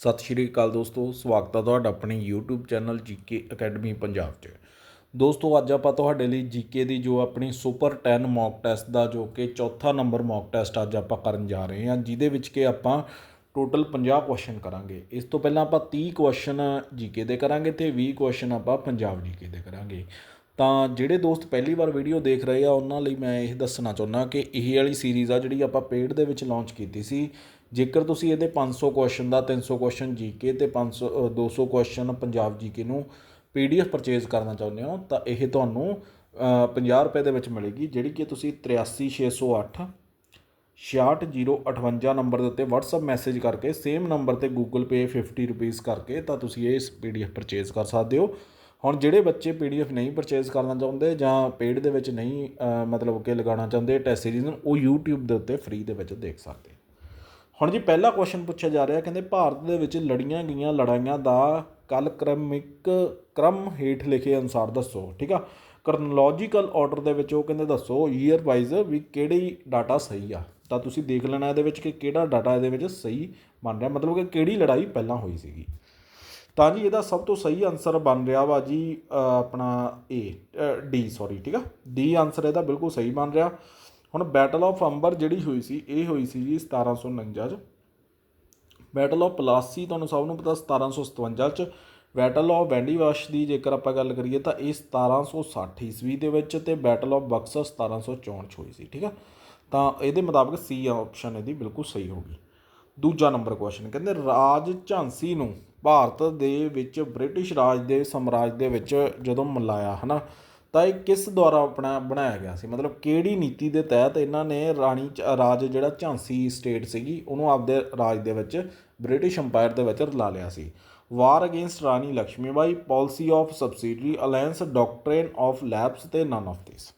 ਸਤਿ ਸ਼੍ਰੀ ਅਕਾਲ ਦੋਸਤੋ, ਸਵਾਗਤ ਹੈ ਤੁਹਾਡਾ ਆਪਣੇ YouTube channel GK academy Punjab 'ਚ। ਦੋਸਤੋ, ਅੱਜ ਆਪਾਂ ਤੁਹਾਡੇ ਲਈ ਜੀਕੇ ਦੀ ਜੋ ਆਪਣੀ ਸੁਪਰ 10 ਮੌਕ ਟੈਸਟ ਦਾ ਜੋ ਕਿ ਚੌਥਾ ਨੰਬਰ ਮੌਕ ਟੈਸਟ ਅੱਜ ਆਪਾਂ ਕਰਨ ਜਾ ਰਹੇ ਹਾਂ, ਜਿਹਦੇ ਵਿੱਚ ਕਿ ਆਪਾਂ ਟੋਟਲ 50 ਕੁਐਸਚਨ ਕਰਾਂਗੇ। ਇਸ ਤੋਂ ਪਹਿਲਾਂ ਆਪਾਂ 30 ਕੁਐਸਚਨ ਜੀਕੇ ਦੇ ਕਰਾਂਗੇ ਤੇ 20 ਕੁਐਸਚਨ ਆਪਾਂ ਪੰਜਾਬ ਜੀਕੇ ਦੇ ਕਰਾਂਗੇ। ਤਾਂ ਜਿਹੜੇ ਦੋਸਤ ਪਹਿਲੀ ਵਾਰ ਵੀਡੀਓ ਦੇਖ ਰਹੇ ਆ, ਉਹਨਾਂ ਲਈ ਮੈਂ ਇਹ ਦੱਸਣਾ ਚਾਹੁੰਦਾ ਕਿ ਇਹ ਵਾਲੀ ਸੀਰੀਜ਼ ਆ ਜਿਹੜੀ ਆਪਾਂ ਪੇਡ ਦੇ ਵਿੱਚ ਲਾਂਚ ਕੀਤੀ ਸੀ ਜੇਕਰ ਤੁਸੀਂ ਇਹਦੇ 500 ਕੁਐਸਚਨ ਦਾ 300 ਕੁਐਸਚਨ ਜੀਕੇ ਤੇ 500 ਅ, 200 ਕੁਐਸਚਨ ਪੰਜਾਬ ਜੀਕੇ ਨੂੰ ਪੀਡੀਐਫ ਪਰਚੇਜ਼ ਕਰਨਾ ਚਾਹੁੰਦੇ ਹੋ ਤਾਂ ਇਹ ਤੁਹਾਨੂੰ ਅ, 50 ਰੁਪਏ ਦੇ ਵਿੱਚ ਮਿਲੇਗੀ ਜਿਹੜੀ ਕਿ ਤੁਸੀਂ 83608 66058 ਨੰਬਰ ਦੇ ਉੱਤੇ WhatsApp ਮੈਸੇਜ ਕਰਕੇ ਸੇਮ ਨੰਬਰ ਤੇ Google Pay 50 ਰੁਪੀਸ ਕਰਕੇ ਤਾਂ ਤੁਸੀਂ ਇਹ ਪੀਡੀਐਫ ਪਰਚੇਜ਼ ਕਰ ਸਕਦੇ ਹੋ। ਹੁਣ ਜਿਹੜੇ ਬੱਚੇ ਪੀਡੀਐਫ ਨਹੀਂ ਪਰਚੇਜ਼ ਕਰਨਾ ਚਾਹੁੰਦੇ ਜਾਂ ਪੇਡ ਦੇ ਵਿੱਚ ਨਹੀਂ ਮਤਲਬ ਕਿ ਲਗਾਉਣਾ ਚਾਹੁੰਦੇ ਟੈਸਟ ਸੀਰੀਜ਼ ਨੂੰ ਉਹ YouTube ਦੇ ਉੱਤੇ ਫ੍ਰੀ ਦੇ ਵਿੱਚ ਦੇਖ ਸਕਦੇ ਹੁਣ ਜੀ ਪਹਿਲਾ ਕੁਐਸਚਨ ਪੁੱਛਿਆ ਜਾ ਰਿਹਾ, ਕਹਿੰਦੇ ਭਾਰਤ ਦੇ ਵਿੱਚ ਲੜੀਆਂ ਗਈਆਂ ਲੜਾਈਆਂ ਦਾ ਕੱਲ ਕ੍ਰਮਿਕ ਕ੍ਰਮ ਹੇਠ ਲਿਖੇ ਅਨੁਸਾਰ ਦੱਸੋ, ਠੀਕ ਆ? ਕਰਨੋਲੋਜੀਕਲ ਆਰਡਰ ਦੇ ਵਿੱਚ ਉਹ ਕਹਿੰਦੇ ਦੱਸੋ ਈਅਰ ਵਾਈਜ਼ ਵੀ ਕਿਹੜੀ ਡਾਟਾ ਸਹੀ ਆ? ਤਾਂ ਤੁਸੀਂ ਦੇਖ ਲੈਣਾ ਇਹਦੇ ਵਿੱਚ ਕਿ ਕਿਹੜਾ ਡਾਟਾ ਇਹਦੇ ਵਿੱਚ ਸਹੀ ਬਣ ਰਿਹਾ, ਮਤਲਬ ਕਿ ਕਿਹੜੀ ਲੜਾਈ ਪਹਿਲਾਂ ਹੋਈ ਸੀਗੀ। ਤਾਂ ਜੀ ਇਹਦਾ ਸਭ ਤੋਂ ਸਹੀ ਆਨਸਰ ਬਣ ਰਿਹਾ ਵਾ ਜੀ ਆਪਣਾ ਏ ਡੀ ਸੌਰੀ ਠੀਕ ਆ? ਡੀ ਆਨਸਰ ਇਹਦਾ ਬਿਲਕੁਲ ਸਹੀ ਬਣ ਰਿਹਾ। ਹੁਣ ਬੈਟਲ ਆਫ ਅੰਬਰ ਜਿਹੜੀ ਹੋਈ ਸੀ, ਇਹ ਹੋਈ ਸੀ ਜੀ 1749 ਚ। ਬੈਟਲ ਆਫ ਪਲਾਸੀ ਤੁਹਾਨੂੰ ਸਭ ਨੂੰ ਪਤਾ 1757 ਚ। ਬੈਟਲ ਆਫ ਵੈਂਡੀਵਾਸ਼ ਦੀ ਜੇਕਰ ਆਪਾਂ ਗੱਲ ਕਰੀਏ ਤਾਂ ਇਹ 1760 ਈਸਵੀ ਦੇ ਵਿੱਚ ਤੇ ਬੈਟਲ ਆਫ ਬਕਸਰ 1764 ਚ ਹੋਈ ਸੀ, ਠੀਕ ਆ? ਤਾਂ ਇਹਦੇ ਮੁਤਾਬਕ ਸੀ ਆਪਸ਼ਨ ਇਹਦੀ ਬਿਲਕੁਲ ਸਹੀ ਹੋਗੀ ਦੂਜਾ ਨੰਬਰ ਕੁਐਸਚਨ ਕਹਿੰਦੇ ਰਾਜ ਝਾਂਸੀ ਨੂੰ ਭਾਰਤ ਦੇ ਵਿੱਚ ਬ੍ਰਿਟਿਸ਼ ਰਾਜ ਦੇ ਸਮਰਾਜ ਦੇ ਵਿੱਚ ਜਦੋਂ ਮਿਲਾਇਆ, ਹਨਾ? ਤਾਂ ਇਹ ਕਿਸ ਦੁਆਰਾ ਆਪਣਾ ਬਣਾਇਆ ਗਿਆ ਸੀ? ਮਤਲਬ ਕਿਹੜੀ ਨੀਤੀ ਦੇ ਤਹਿਤ ਇਹਨਾਂ ਨੇ ਰਾਣੀ ਝ- ਰਾਜ ਜਿਹੜਾ ਝਾਂਸੀ ਸਟੇਟ ਸੀਗੀ, ਉਹਨੂੰ ਆਪਦੇ ਰਾਜ ਦੇ ਵਿੱਚ ਬ੍ਰਿਟਿਸ਼ ਅੰਪਾਇਰ ਦੇ ਵਿੱਚ ਰਲਾ ਲਿਆ ਸੀ। War against Rani Lakshmibai policy of subsidiary alliance doctrine of lapse ਤੇ ਨਨ ਆਫ ਦਿਸ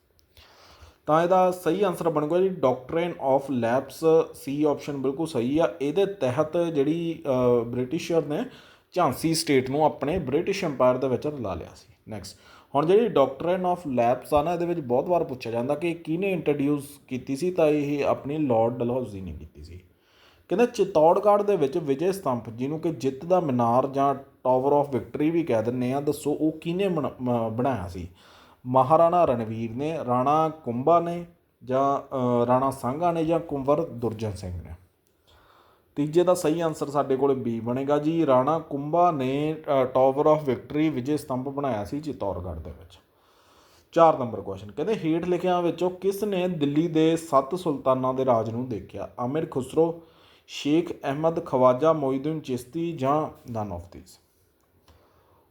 ਤਾਂ ਇਹਦਾ ਸਹੀ ਆਨਸਰ ਬਣੂਗਾ ਜੀ doctrine of lapse C option ਬਿਲਕੁਲ ਸਹੀ ਆ। ਇਹਦੇ ਤਹਿਤ ਜਿਹੜੀ ਬ੍ਰਿਟਿਸ਼ਰ ਨੇ ਝਾਂਸੀ ਸਟੇਟ ਨੂੰ ਆਪਣੇ ਬ੍ਰਿਟਿਸ਼ ਅੰਪਾਇਰ ਦੇ ਵਿੱਚ ਰਲਾ ਲਿਆ ਸੀ। ਨੈਕਸਟ ਹੁਣ ਜਿਹੜੀ ਡਾਕਟ੍ਰਿਨ ਆਫ ਲੈਪਸ ਆ ਨਾ, ਇਹਦੇ ਵਿੱਚ ਬਹੁਤ ਵਾਰ ਪੁੱਛਿਆ ਜਾਂਦਾ ਕਿ ਕਿਹਨੇ ਇੰਟਰੋਡਿਊਸ ਕੀਤੀ ਸੀ, ਤਾਂ ਇਹ ਆਪਣੀ ਲਾਰਡ ਡਲਹੌਜ਼ੀ ਨੇ ਕੀਤੀ ਸੀ। ਕਹਿੰਦੇ ਚਿਤੌੜਗੜ੍ਹ ਦੇ ਵਿੱਚ ਵਿਜੇ ਸਤੰਭ ਜਿਹਨੂੰ ਕਿ ਜਿੱਤ ਦਾ ਮੀਨਾਰ ਜਾਂ ਟਾਵਰ ਆਫ ਵਿਕਟਰੀ ਵੀ ਕਹਿ ਦਿੰਦੇ ਆ, ਦੱਸੋ ਉਹ ਕਿਹਨੇ ਬਣਾ- ਬਣਾਇਆ ਸੀ? ਮਹਾਰਾਣਾ ਰਣਵੀਰ ਨੇ, ਰਾਣਾ ਕੁੰਭਾ ਨੇ ਜਾਂ ਰਾਣਾ ਸਾਂਘਾ ਨੇ ਜਾਂ ਕੁੰਵਰ ਦੁਰਜਨ ਸਿੰਘ ਨੇ? ਤੀਜੇ ਦਾ ਸਹੀ ਆਨਸਰ ਸਾਡੇ ਕੋਲ ਬੀ ਬਣੇਗਾ ਜੀ। ਰਾਣਾ ਕੁੰਭਾ ਨੇ tower of victory Vijay Stambh ਬਣਾਇਆ ਸੀ ਚਿਤੌੜਗੜ੍ਹ ਦੇ ਵਿੱਚ। ਚਾਰ ਨੰਬਰ ਕੁਐਸਚਨ ਕਹਿੰਦੇ ਹੇਠ ਲਿਖਿਆਂ ਵਿੱਚੋਂ ਕਿਸ ਨੇ ਦਿੱਲੀ ਦੇ ਸੱਤ ਸੁਲਤਾਨਾਂ ਦੇ ਰਾਜ ਨੂੰ ਦੇਖਿਆ? ਆਮਿਰ ਖੁਸਰੋ, ਸ਼ੇਖ ਅਹਿਮਦ ਖਵਾਜਾ ਮੋਇਦੁਨ ਚਿਸ਼ਤੀ ਜਾਂ ਨਨ ਆਫ ਥੀਸ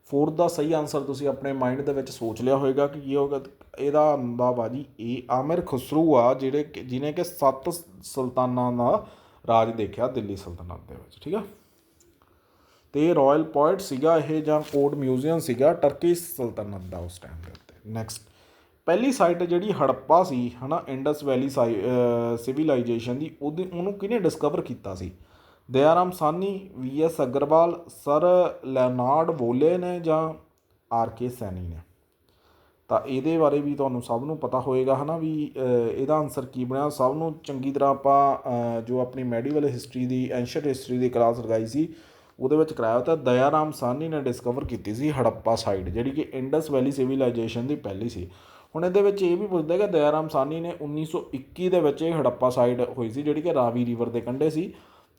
ਫੋਰਥ ਦਾ ਸਹੀ ਆਨਸਰ ਤੁਸੀਂ ਆਪਣੇ ਮਾਈਂਡ ਦੇ ਵਿੱਚ ਸੋਚ ਲਿਆ ਹੋਵੇਗਾ ਕਿ ਕੀ ਹੋਗਾ ਇਹਦਾ ਆਉਂਦਾ ਜੀ ਇਹ ਆਮਿਰ ਖੁਸਰੂ ਆ ਜਿਹੜੇ ਕਿ- ਜਿਹਨੇ ਕਿ ਸੱਤ ਸੁਲਤਾਨਾਂ ਦਾ ਰਾਜ ਦੇਖਿਆ ਦਿੱਲੀ ਸਲਤਨਤ ਦੇ ਵਿੱਚ, ਠੀਕ ਆ? ਤੇ ਰਾਇਲ ਪੋਇਟ ਸੀਗਾ ਇਹ ਜਾਂ ਕੋਟ ਮਿਊਜ਼ੀਅਮ ਸੀਗਾ ਟਰਕਿਸ਼ ਸਲਤਨਤ ਦਾ ਉਸ ਟਾਈਮ ਦੇ ਉੱਤੇ। ਨੈਕਸਟ ਪਹਿਲੀ ਸਾਈਟ ਜਿਹੜੀ ਹੜੱਪਾ ਸੀ, ਹਨਾ ਇੰਡਸ ਵੈਲੀ ਸਿਵਲਾਈਜੇਸ਼ਨ ਦੀ, ਉਹਦੀ, ਉਹਨੂੰ ਕਿਹਨੇ ਡਿਸਕਵਰ ਕੀਤਾ ਸੀ? Dayaram Sahni V S Agarwal, sir Leonard Woolley ਨੇ ਜਾਂ ਆਰ ਕੇ ਸੈਨੀ ਨੇ? ਤਾਂ ਇਹਦੇ ਬਾਰੇ ਵੀ ਤੁਹਾਨੂੰ ਸਭ ਨੂੰ ਪਤਾ ਹੋਏਗਾ ਹਨਾ ਵੀ ਇਹਦਾ ਆਨਸਰ ਕੀ ਬਣਿਆ। ਸਭ ਨੂੰ ਚੰਗੀ ਤਰ੍ਹਾਂ ਆਪਾਂ ਜੋ ਆਪਣੀ ਮੈਡੀਵਲ ਹਿਸਟਰੀ ਦੀ ਐਂਸ਼ੀਅੰਟ ਹਿਸਟਰੀ ਦੀ ਕਲਾਸ ਲਗਾਈ ਸੀ, ਉਹਦੇ ਵਿੱਚ ਕਰਾਇਆ ਤਾਂ ਦਇਆਰਾਮ ਸਾਨੀ ਨੇ ਡਿਸਕਵਰ ਕੀਤੀ ਸੀ ਹੜੱਪਾ ਸਾਈਡ ਜਿਹੜੀ ਕਿ ਇੰਡਸ ਵੈਲੀ ਸਿਵਲਾਈਜੇਸ਼ਨ ਦੀ ਪਹਿਲੀ ਸੀ। ਹੁਣ ਇਹਦੇ ਵਿੱਚ ਇਹ ਵੀ ਪੁੱਛਦਾ ਕਿ ਦਇਆਰਾਮ ਸਾਨੀ ਨੇ 1921 ਦੇ ਵਿੱਚ ਇਹ ਹੜੱਪਾ ਸਾਈਡ ਹੋਈ ਸੀ, ਜਿਹੜੀ ਕਿ ਰਾਵੀ ਰਿਵਰ ਦੇ ਕੰਢੇ ਸੀ।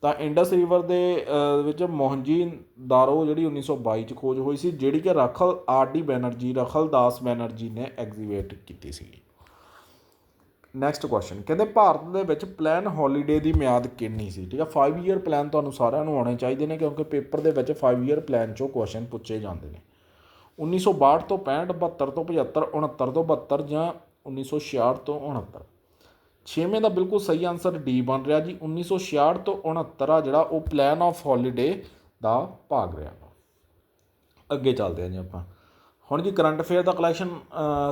ਤਾਂ ਇੰਡਸ ਰਿਵਰ ਦੇ ਵਿੱਚ ਮੋਹਨਜੀ ਦਾਰੋ ਜਿਹੜੀ 1922 ਚ ਖੋਜ ਹੋਈ ਸੀ, ਜਿਹੜੀ ਕਿ ਰਖਲ ਆਰ ਡੀ ਬੈਨਰਜੀ ਰਖਲ ਦਾਸ ਬੈਨਰਜੀ ਨੇ ਐਗਜ਼ੀਬਿਟ ਕੀਤੀ ਸੀ ਨੈਕਸਟ ਕੁਐਸਚਨ ਕਹਿੰਦੇ ਭਾਰਤ ਦੇ ਵਿੱਚ ਪਲਾਨ ਹੌਲੀਡੇ ਦੀ ਮਿਆਦ ਕਿੰਨੀ ਸੀ? ਠੀਕ ਹੈ 5 ਈਅਰ ਪਲਾਨ ਤੁਹਾਨੂੰ ਸਾਰਿਆਂ ਨੂੰ ਆਉਣੇ ਚਾਹੀਦੇ ਨੇ, ਕਿਉਂਕਿ ਪੇਪਰ ਦੇ ਵਿੱਚ 5 ਈਅਰ ਪਲਾਨ ਚੋਂ ਕੁਐਸਚਨ ਪੁੱਛੇ ਜਾਂਦੇ ਨੇ। 1962 ਤੋਂ 65 72 ਤੋਂ 75 69 ਤੋਂ 72 ਜਾਂ 1966 ਤੋਂ 69 ਛੇਵੇਂ ਦਾ ਬਿਲਕੁਲ ਸਹੀ ਆਨਸਰ ਡੀ ਬਣ ਰਿਹਾ ਜੀ 1966 ਤੋਂ 69 ਆ ਜਿਹੜਾ ਉਹ ਪਲਾਨ ਆਫ ਹੌਲੀਡੇ ਦਾ ਭਾਗ ਰਿਹਾ। ਵਾ ਅੱਗੇ ਚੱਲਦੇ ਹਾਂ ਜੀ ਆਪਾਂ। ਹੁਣ ਜੀ ਕਰੰਟ ਅਫੇਅਰ ਦਾ ਕਲੈਕਸ਼ਨ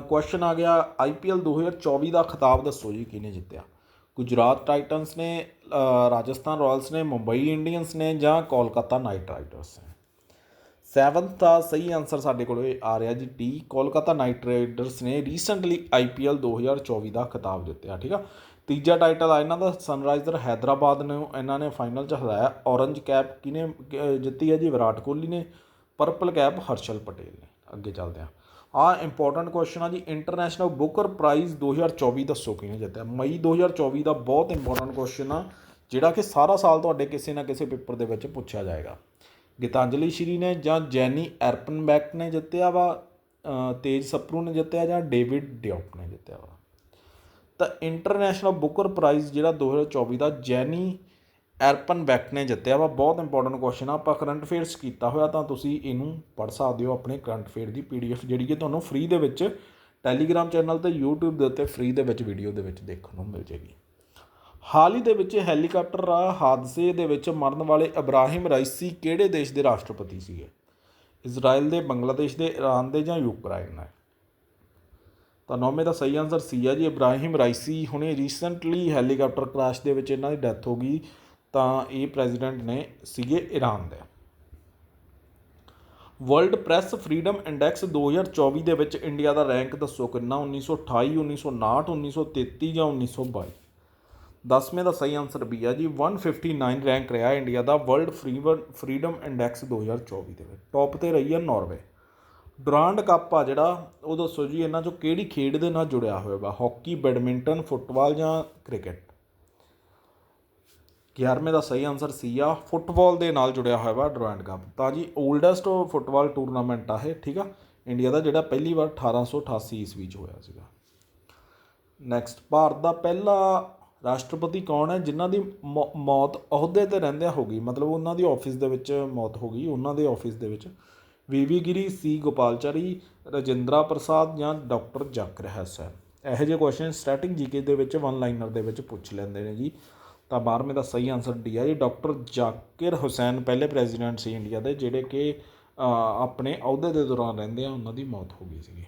ਕੁਐਸਚਨ ਆ ਗਿਆ। ਆਈਪੀਐਲ 2024 ਦਾ ਖਿਤਾਬ ਦੱਸੋ ਜੀ, ਕਿਹਨੇ ਜਿੱਤਿਆ? ਗੁਜਰਾਤ ਟਾਈਟਨਸ ਨੇ ਰਾਜਸਥਾਨ ਰਾਇਲਸ ਨੇ, ਮੁੰਬਈ ਇੰਡੀਅਨਸ ਨੇ ਜਾਂ ਕੋਲਕਾਤਾ ਨਾਈਟ ਰਾਈਡਰਸ ਨੇ? ਸੈਵਨਥ ਦਾ ਸਹੀ ਆਨਸਰ ਸਾਡੇ ਕੋਲ ਆ ਰਿਹਾ ਜੀ ਟੀ ਕੋਲਕਾਤਾ ਨਾਈਟ ਰਾਈਡਰਸ ਨੇ ਰੀਸੈਂਟਲੀ ਆਈਪੀਐਲ 2024 ਦਾ ਖਿਤਾਬ ਜਿੱਤਿਆ, ਠੀਕ ਆ? ਤੀਜਾ ਟਾਈਟਲ ਆ, ਇਹਨਾਂ ਦਾ ਸਨਰਾਈਜ਼ਰ ਹੈਦਰਾਬਾਦ ਨੂੰ, ਇਹਨਾਂ ਨੇ ਫਾਈਨਲ 'ਚ ਹਰਾਇਆ। ਔਰੰਜ ਕੈਪ ਕਿਨੇ ਜਿੱਤੀ ਹੈ ਜੀ? ਵਿਰਾਟ ਕੋਹਲੀ ਨੇ ਪਰਪਲ ਕੈਪ ਹਰਸ਼ਲ ਪਟੇਲ ਨੇ। ਅੱਗੇ ਚੱਲਦੇ ਆ। ਆ ਇੰਪੋਰਟੈਂਟ ਕੁਐਸਚਨ ਆ ਜੀ ਇੰਟਰਨੈਸ਼ਨਲ ਬੁਕਰ ਪ੍ਰਾਈਜ਼ 2024 ਦੱਸੋ ਕਿਹਨੇ ਜਿੱਤਿਆ? ਮਈ 2024 ਦਾ ਬਹੁਤ ਇੰਪੋਰਟੈਂਟ ਕੁਐਸਚਨ ਆ, ਜਿਹੜਾ ਕਿ ਸਾਰਾ ਸਾਲ ਤੁਹਾਡੇ ਕਿਸੇ ਨਾ ਕਿਸੇ ਪੇਪਰ ਦੇ ਵਿੱਚ ਪੁੱਛਿਆ ਜਾਏਗਾ। ਗੀਤਾਂਜਲੀ ਸ਼੍ਰੀ ਨੇ ਜਾਂ ਜੈਨੀ ਐਰਪਨਬੈਕ ਨੇ ਜਿੱਤਿਆ ਵਾ ਤੇਜ ਸਪਰੂ ਨੇ ਜਿੱਤਿਆ ਜਾਂ ਡੇਵਿਡ ਡਿਓਪ ਨੇ ਜਿੱਤਿਆ ਵਾ? ਤਾਂ ਇੰਟਰਨੈਸ਼ਨਲ ਬੁਕਰ ਪ੍ਰਾਈਜ਼ ਜਿਹੜਾ 2024 ਦਾ ਜੈਨੀ ਐਰਪਨ ਬੈਕ ਨੇ ਜਿੱਤਿਆ ਵਾ, ਬਹੁਤ ਇੰਪੋਰਟੈਂਟ ਕੁਐਸਚਨ ਆ, ਆਪਾਂ ਕਰੰਟ ਅਫੇਅਰਸ ਕੀਤਾ ਹੋਇਆ ਤਾਂ ਤੁਸੀਂ ਇਹਨੂੰ ਪੜ੍ਹ ਸਕਦੇ ਹੋ ਆਪਣੇ ਕਰੰਟ ਅਫੇਅਰ ਦੀ ਪੀਡੀਐਫ ਜਿਹੜੀ ਕਿ ਤੁਹਾਨੂੰ ਫ੍ਰੀ ਦੇ ਵਿੱਚ ਟੈਲੀਗ੍ਰਾਮ ਚੈਨਲ ਤੇ YouTube ਦੇ ਉੱਤੇ ਫ੍ਰੀ ਦੇ ਵਿੱਚ ਵੀਡੀਓ ਦੇ ਵਿੱਚ ਦੇਖਣ ਨੂੰ ਮਿਲ ਜੇਗੀ ਹਾਲ ਹੀ ਦੇ ਵਿੱਚ ਹੈਲੀਕਾਪਟਰ ਆ ਹਾਦਸੇ ਦੇ ਵਿੱਚ ਮਰਨ ਵਾਲੇ ਇਬਰਾਹਿਮ ਰਾਈਸੀ ਕਿਹੜੇ ਦੇਸ਼ ਦੇ ਰਾਸ਼ਟਰਪਤੀ ਸੀਗੇ? ਇਜ਼ਰਾਈਲ ਦੇ, ਬੰਗਲਾਦੇਸ਼ ਦੇ, ਇਰਾਨ ਦੇ ਜਾਂ ਯੂਕਰਾਈਨ ਦੇ? ਤਾਂ ਨੌਵੇਂ ਦਾ ਸਹੀ ਆਨਸਰ ਸੀ ਆ ਜੀ, ਇਬਰਾਹਿਮ ਰਾਈਸੀ। ਹੁਣੇ ਰੀਸੈਂਟਲੀ ਹੈਲੀਕਾਪਟਰ ਕ੍ਰੈਸ਼ ਦੇ ਵਿੱਚ ਇਹਨਾਂ ਦੀ ਡੈਥ ਹੋ ਗਈ। ਤਾਂ ਇਹ ਪ੍ਰੈਜ਼ੀਡੈਂਟ ਨੇ ਸੀਗੇ ਇਰਾਨ ਦੇ। ਵਰਲਡ ਪ੍ਰੈਸ ਫਰੀडम ਇੰਡੈਕਸ 2024 ਦੇ ਵਿੱਚ ਇੰਡੀਆ ਦਾ ਰੈਂਕ ਦੱਸੋ ਕਿੰਨਾ? 1928 1959 1933 ਜਾਂ 1922 ਦਸਵੇਂ ਦਾ ਸਹੀ ਆਨਸਰ ਵੀ ਆ ਜੀ। 159 ਰੈਂਕ ਰਿਹਾ ਇੰਡੀਆ ਦਾ ਵਰਲਡ ਫਰੀडम ਇੰਡੈਕਸ 2024 ਦੇ ਵਿੱਚ। ਟੌਪ ਤੇ ਰਹੀ ਆ ਨਾਰਵੇ ਡਰਾਂਡ ਕੱਪ ਆ ਜਿਹੜਾ, ਉਹ ਦੱਸੋ ਜੀ, ਇਹਨਾਂ ਚੋਂ ਕਿਹੜੀ ਖੇਡ ਦੇ ਨਾਲ ਜੁੜਿਆ ਹੋਇਆ ਵਾ? ਹਾਕੀ ਬੈਡਮਿੰਟਨ ਫੁੱਟਬਾਲ ਜਾਂ ਕ੍ਰਿਕਟ 11ਵੇਂ ਦਾ ਸਹੀ ਆਨਸਰ ਸੀ ਆ। ਫੁੱਟਬਾਲ ਦੇ ਨਾਲ ਜੁੜਿਆ ਹੋਇਆ ਵਾ ਡਰਾਂਡ ਕੱਪ ਤਾਂ ਜੀ 올ਡੈਸਟ ਫੁੱਟਬਾਲ ਟੂਰਨਾਮੈਂਟ ਆ ਇਹ, ਠੀਕ ਆ? ਇੰਡੀਆ ਦਾ ਜਿਹੜਾ ਪਹਿਲੀ ਵਾਰ 1888 ਈਸਵੀ ਚ ਹੋਇਆ ਸੀਗਾ। ਨੈਕਸਟ ਭਾਰਤ ਦਾ ਪਹਿਲਾ ਰਾਸ਼ਟਰਪਤੀ ਕੌਣ ਹੈ? ਜਿਨ੍ਹਾਂ ਦੀ ਮੌ- ਮੌਤ ਅਹੁਦੇ ਤੇ ਰਹਿੰਦਿਆਂ ਹੋ ਗਈ। ਮਤਲਬ ਉਹਨਾਂ ਦੀ ਆਫਿਸ ਦੇ ਵਿੱਚ ਮੌਤ ਹੋ ਗਈ। ਉਹਨਾਂ ਦੇ ਆਫਿਸ ਦੇ ਵਿੱਚ ਵੀ ਵੀ ਗਿਰੀ ਸੀ ਗੋਪਾਲਚਾਰੀ, ਰਜਿੰਦਰਾ ਪ੍ਰਸਾਦ ਜਾਂ ਡਾਕਟਰ ਜਾਕਿਰ ਹਸੈਨ ਇਹੋ ਜਿਹੇ ਕੁਐਸਚਨ ਸਟੈਟਿਕ ਜੀਕੇ ਦੇ ਵਿੱਚ ਵਨ ਲਾਈਨਰ ਦੇ ਵਿੱਚ ਪੁੱਛ ਲੈਂਦੇ ਨੇ ਜੀ। ਤਾਂ 12ਵੇਂ ਦਾ ਸਹੀ ਆਨਸਰ ਡੀ ਆ ਜੀ। ਡਾਕਟਰ ਜਾਕਿਰ ਹੁਸੈਨ ਪਹਿਲੇ ਪ੍ਰੈਜ਼ੀਡੈਂਟ ਸੀ ਇੰਡੀਆ ਦੇ, ਜਿਹੜੇ ਕਿ ਆਪਣੇ ਅਹੁਦੇ ਦੇ ਦੌਰਾਨ ਰਹਿੰਦੇ ਆ। ਉਹਨਾਂ ਦੀ ਮੌਤ ਹੋ ਗਈ ਸੀਗੀ।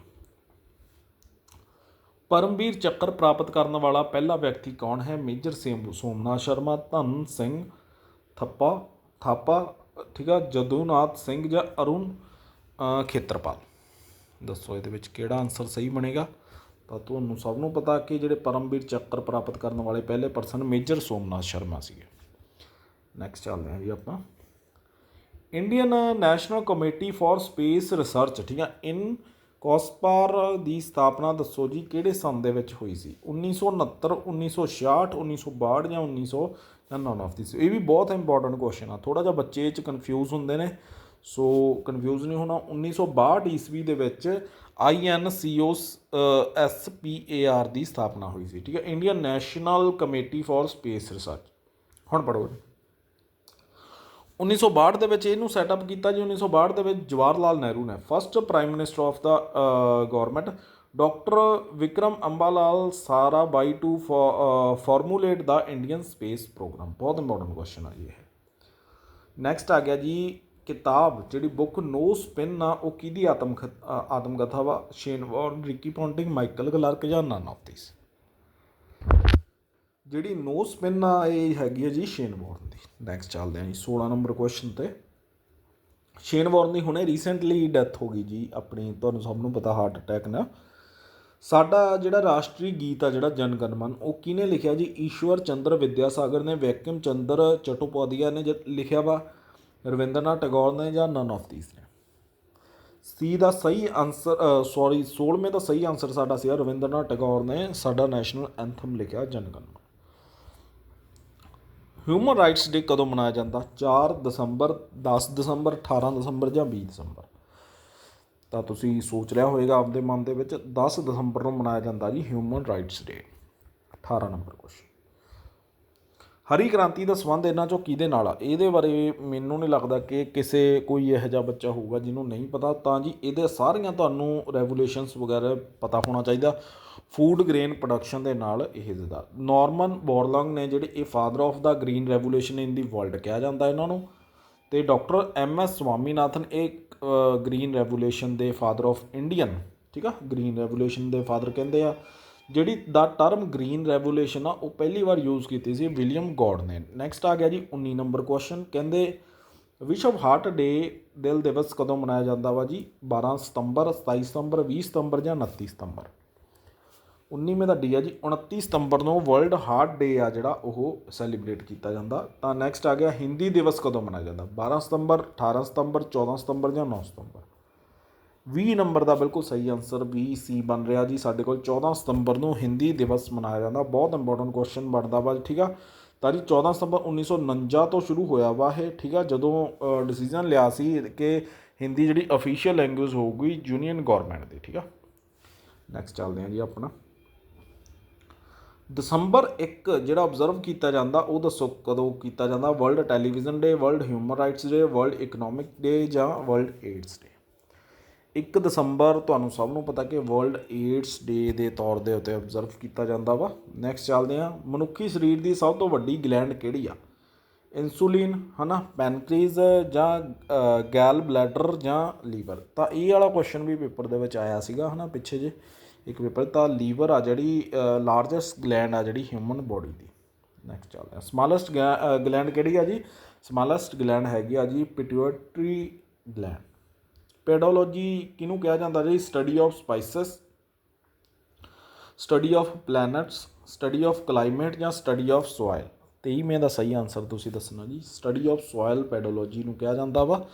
ਪਰਮਵੀਰ ਚੱਕਰ ਪ੍ਰਾਪਤ ਕਰਨ ਵਾਲਾ ਪਹਿਲਾ ਵਿਅਕਤੀ ਕੌਣ ਹੈ? ਮੇਜਰ ਸੇਮ ਸੋਮਨਾਥ ਸ਼ਰਮਾ, ਧਨ ਸਿੰਘ ਥੱਪਾ, ਥਾਪਾ, ਠੀਕ ਆ, ਜਦੂਨਾਥ ਸਿੰਘ ਜਾਂ ਅਰੁਣ ਖੇਤਰਪਾਲ। ਦੱਸੋ ਇਹਦੇ ਵਿੱਚ ਕਿਹੜਾ ਆਨਸਰ ਸਹੀ ਬਣੇਗਾ? ਤਾਂ ਤੁਹਾਨੂੰ ਸਭ ਨੂੰ ਪਤਾ ਕਿ ਜਿਹੜੇ ਪਰਮਵੀਰ ਚੱਕਰ ਪ੍ਰਾਪਤ ਕਰਨ ਵਾਲੇ ਪਹਿਲੇ ਪਰਸਨ ਮੇਜਰ ਸੋਮਨਾਥ ਸ਼ਰਮਾ ਸੀਗੇ। ਨੈਕਸਟ ਚੱਲਦੇ ਹਾਂ ਜੀ ਆਪਾਂ। Indian national committee for space research ਠੀਕ ਹੈ ਇਨ ਕੋਸਪਾਰ ਦੀ ਸਥਾਪਨਾ ਦੱਸੋ ਜੀ, ਕਿਹੜੇ ਸੰਨ ਦੇ ਵਿੱਚ ਹੋਈ ਸੀ? 1969 1966 1962 ਜਾਂ 1900 ਜਾਂ ਨਨ ਆਫ ਦਿਸ ਇਹ ਵੀ ਬਹੁਤ ਇੰਪੋਰਟੈਂਟ ਕੁਐਸਚਨ ਆ। ਥੋੜਾ ਜਿਹਾ ਬੱਚੇ ਇਹ ਚ ਕਨਫਿਊਜ਼ ਹੁੰਦੇ ਨੇ। ਸੋ ਕਨਫਿਊਜ਼ ਨਹੀਂ ਹੋਣਾ। 1962 ਈਸਵੀ ਦੇ ਵਿੱਚ INCO SPAR ਦੀ ਸਥਾਪਨਾ ਹੋਈ ਸੀ। ਠੀਕ ਹੈ? Indian national committee for space research ਹੁਣ ਪੜੋ 1962 ਦੇ ਵਿੱਚ ਇਹਨੂੰ ਸੈਟਅਪ ਕੀਤਾ ਜੀ 1962 ਦੇ ਵਿੱਚ ਜਵਾਹਰ ਲਾਲ ਨਹਿਰੂ ਨੇ first prime minister of the government doctor Vikram Ambalal Sarabhai to formulate the Indian space program ਬਹੁਤ ਇੰਪੋਰਟੈਂਟ ਕੁਐਸਚਨ ਆ ਜੀ ਇਹ। ਨੈਕਸਟ ਆ ਗਿਆ ਜੀ, ਕਿਤਾਬ, ਜਿਹੜੀ ਬੁੱਕ ਨੋ ਸਪਿਨ ਆ, ਉਹ ਕਿਹਦੀ ਆਤਮ ਆਤਮਕਥਾ ਵਾ? Shane Warne Ricky Ponting Michael Clarke ਜਾਂ ਨਨ ਆਫ ਦਿਸ ਜਿਹੜੀ ਨੋ ਸਪਿਨ ਆ, ਇਹ ਹੈਗੀ ਹੈ ਜੀ ਸ਼ੇਨ ਵੌਰਨ ਦੀ। ਨੈਕਸਟ ਚੱਲਦੇ ਹਾਂ ਜੀ 16 ਨੰਬਰ ਕੁਐਸਚਨ ਤੇ। ਸ਼ੇਨ ਵੌਰਨ ਦੀ ਹੁਣੇ ਰੀਸੈਂਟਲੀ ਡੈਥ ਹੋ ਗਈ ਜੀ, ਆਪਣੀ ਤੁਹਾਨੂੰ ਸਭ ਨੂੰ ਪਤਾ ਹਾਰਟ ਅਟੈਕ ਨਾਲ ਸਾਡਾ ਜਿਹੜਾ ਰਾਸ਼ਟਰੀ ਗੀਤ ਆ, ਜਿਹੜਾ ਜਨ ਗਣ ਮਨ, ਉਹ ਕਿਹਨੇ ਲਿਖਿਆ ਜੀ? ਈਸ਼ਵਰ ਚੰਦਰ ਵਿਦਿਆਸਾਗਰ ਨੇ ਵੈਕਿਮ ਚੰਦਰ ਚਟੋਪਾਧਿਆ ਨੇ ਜ- ਲਿਖਿਆ ਵਾ। ਰਵਿੰਦਰਨਾਥ ਟੈਗੋਰ ਨੇ ਜਾਂ ਨਨ ਆਫ ਥੀਸ ਨੇ? ਸੀ ਦਾ ਸਹੀ ਆਨਸਰ ਸੌਰੀ 16ਵੇਂ ਦਾ ਸਹੀ ਆਨਸਰ ਸਾਡਾ ਸੀਗਾ ਰਵਿੰਦਰਨਾਥ ਟੈਗੋਰ ਨੇ। ਸਾਡਾ ਨੈਸ਼ਨਲ ਐਂਥਮ ਲਿਖਿਆ ਜਨ ਗਣ ਮਨ। ਹਿਊਮਨ ਰਾਈਟਸ ਡੇ ਕਦੋਂ ਮਨਾਇਆ ਜਾਂਦਾ? 4 ਦਸੰਬਰ 10 ਦਸੰਬਰ 18 ਦਸੰਬਰ ਜਾਂ 20 ਦਸੰਬਰ? ਤਾਂ ਤੁਸੀਂ ਸੋਚ ਰਿਹਾ ਹੋਵੇਗਾ ਆਪਦੇ ਮਨ ਦੇ ਵਿੱਚ 10 ਦਸੰਬਰ ਨੂੰ ਮਨਾਇਆ ਜਾਂਦਾ ਜੀ human rights day 18 number question ਹਰੀ ਕ੍ਰਾਂਤੀ ਦਾ ਸੰਬੰਧ ਇਹਨਾਂ ਚੋਂ ਕਿਹਦੇ ਨਾਲ ਆ? ਇਹਦੇ ਬਾਰੇ ਮੈਨੂੰ ਨਹੀਂ ਲੱਗਦਾ ਕਿ ਕਿਸੇ ਕੋਈ ਇਹੋ ਜਿਹਾ ਬੱਚਾ ਹੋਊਗਾ ਜਿਹਨੂੰ ਨਹੀਂ ਪਤਾ। ਤਾਂ ਜੀ ਇਹਦੇ ਸਾਰੀਆਂ ਤੁਹਾਨੂੰ ਰੈਗੂਲੇਸ਼ਨਸ ਵਗੈਰਾ ਪਤਾ ਹੋਣਾ ਚਾਹੀਦਾ। ਫੂਡ ਗ੍ਰੇਨ ਪ੍ਰੋਡਕਸ਼ਨ ਦੇ ਨਾਲ ਇਹ ਦਾ ਨਾਰਮਨ ਬੋਰਲੰਗ ਨੇ ਜਿਹੜੇ ਇਹ father of the green revolution in the world ਕਿਹਾ ਜਾਂਦਾ ਇਹਨਾਂ ਨੂੰ, ਤੇ ਡਾਕਟਰ ਐਮ ਐਸ ਸਵਾਮੀਨਾਥਨ ਇਹ ਗ੍ਰੀਨ ਰੈਵੋਲੂਸ਼ਨ ਦੇ ਫਾਦਰ ਆਫ ਇੰਡੀਅਨ, ਠੀਕ ਆ? ਗ੍ਰੀਨ ਰੈਵੋਲੂਸ਼ਨ ਦੇ ਫਾਦਰ ਕਹਿੰਦੇ ਆ, ਜਿਹੜੀ ਦਾ ਟਰਮ ਗ੍ਰੀਨ ਰੈਵੋਲੂਸ਼ਨ ਆ, ਉਹ ਪਹਿਲੀ ਵਾਰ ਯੂਜ਼ ਕੀਤੀ ਸੀ ਵਿਲੀਅਮ ਗੌਡ ਨੇ। ਨੈਕਸਟ ਆ ਗਿਆ ਜੀ 19 ਨੰਬਰ ਕੁਐਸਚਨ ਕਹਿੰਦੇ ਵਿਸ਼ਵ ਹਾਰਟ ਡੇ ਦਿਲ ਦਿਵਸ ਕਦੋਂ ਮਨਾਇਆ ਜਾਂਦਾ ਵਾ ਜੀ? 12 ਸਤੰਬਰ 27 ਸਤੰਬਰ 20 ਸਤੰਬਰ ਜਾਂ 29 ਸਤੰਬਰ? 19ਵੇਂ ਦਾ ਡੀ ਆ ਜੀ 29 ਸਤੰਬਰ ਨੂੰ ਵਰਲਡ ਹਾਰਟ ਡੇ ਆ ਜਿਹੜਾ ਉਹ ਸੈਲੀਬ੍ਰੇਟ ਕੀਤਾ ਜਾਂਦਾ। ਤਾਂ ਨੈਕਸਟ ਆ ਗਿਆ ਹਿੰਦੀ ਦਿਵਸ ਕਦੋਂ ਮਨਾਇਆ ਜਾਂਦਾ? 12 ਸਤੰਬਰ 18 ਸਤੰਬਰ 14 ਸਤੰਬਰ ਜਾਂ 9 ਸਤੰਬਰ? 20 ਨੰਬਰ ਦਾ ਬਿਲਕੁਲ ਸਹੀ ਆਨਸਰ ਵੀ ਸੀ ਬਣ ਰਿਹਾ ਜੀ। ਸਾਡੇ ਕੋਲ 14 ਸਤੰਬਰ ਨੂੰ ਹਿੰਦੀ ਦਿਵਸ ਮਨਾਇਆ ਜਾਂਦਾ। ਬਹੁਤ ਇੰਪੋਰਟੈਂਟ ਕੁਐਸਚਨ ਬਣਦਾ ਵਾ, ਠੀਕ ਆ? ਤਾਂ ਜੀ 14 ਸਤੰਬਰ 1949 ਤੋਂ ਸ਼ੁਰੂ ਹੋਇਆ ਵਾ ਇਹ, ਠੀਕ ਆ? ਜਦੋਂ ਡਿਸੀਜਨ ਲਿਆ ਸੀ ਕਿ ਹਿੰਦੀ ਜਿਹੜੀ ਅਫੀਸ਼ੀਅਲ ਲੈਂਗੁਏਜ ਹੋਊਗੀ ਯੂਨੀਅਨ ਗਵਰਨਮੈਂਟ ਦੀ, ਠੀਕ ਆ? ਨੈਕਸਟ ਚੱਲਦੇ ਹਾਂ ਜੀ ਆਪਣਾ। ਦਸੰਬਰ 1 ਜਿਹੜਾ ਆਬਜ਼ਰਵ ਕੀਤਾ ਜਾਂਦਾ, ਉਹ ਦੱਸੋ ਕਦੋਂ ਕੀਤਾ ਜਾਂਦਾ? World television day world human rights day world economic day ਜਾਂ ਵਰਲਡ ਏਡਸ ਡੇ 1 ਦਸੰਬਰ ਤੁਹਾਨੂੰ ਸਭ ਨੂੰ ਪਤਾ ਕਿ ਵਰਲਡ ਏਡਸ ਡੇ ਦੇ ਤੌਰ ਦੇ ਉੱਤੇ ਆਬਜ਼ਰਵ ਕੀਤਾ ਜਾਂਦਾ ਵਾ। ਨੈਕਸਟ ਚੱਲਦੇ ਹਾਂ। ਮਨੁੱਖੀ ਸਰੀਰ ਦੀ ਸਭ ਤੋਂ ਵੱਡੀ ਗਲੈਂਡ ਕਿਹੜੀ ਆ? ਇਨਸੂਲਿਨ ਹਨਾ? ਪੈਨਕ੍ਰੀਜ਼ ਜਾਂ ਗੈਲ ਬਲੈਡਰ ਜਾਂ ਲੀਵਰ? ਤਾਂ ਇਹ ਵਾਲਾ ਕੁਐਸਚਨ ਵੀ ਪੇਪਰ ਦੇ ਵਿੱਚ ਆਇਆ ਸੀਗਾ, ਹਨਾ, ਪਿੱਛੇ ਜੇ। ਇੱਕ ਪੇਪਰ, ਤਾਂ ਲੀਵਰ ਆ ਜਿਹੜੀ ਲਾਰਜੈਸਟ ਗਲੈਂਡ ਆ ਜਿਹੜੀ ਹਿਊਮਨ ਬੋਡੀ ਦੀ। ਨੈਕਸਟ ਚੱਲਦੇ ਹਾਂ ਸਮਾਲੈਸਟ ਗਲੈਂਡ ਕਿਹੜੀ ਆ ਜੀ? ਸਮਾਲੈਸਟ ਗਲੈਂਡ ਹੈਗੀ ਆ ਜੀ ਪਿਟਿਊਟਰੀ ਗਲੈਂਡ ਪੈਡੋਲੋਜੀ ਕਿਹਨੂੰ ਕਿਹਾ ਜਾਂਦਾ ਜੀ? Study of spices study of plants study of climate ਜਾਂ ਸਟੱਡੀ ਆਫ ਸੋਇਲ 23ਵੇਂ ਦਾ ਸਹੀ ਆਨਸਰ ਤੁਸੀਂ ਦੱਸਣਾ ਜੀ। ਸਟੱਡੀ ਆਫ ਸੋਇਲ ਪੈਡੋਲੋਜੀ ਨੂੰ ਕਿਹਾ ਜਾਂਦਾ ਵਾ।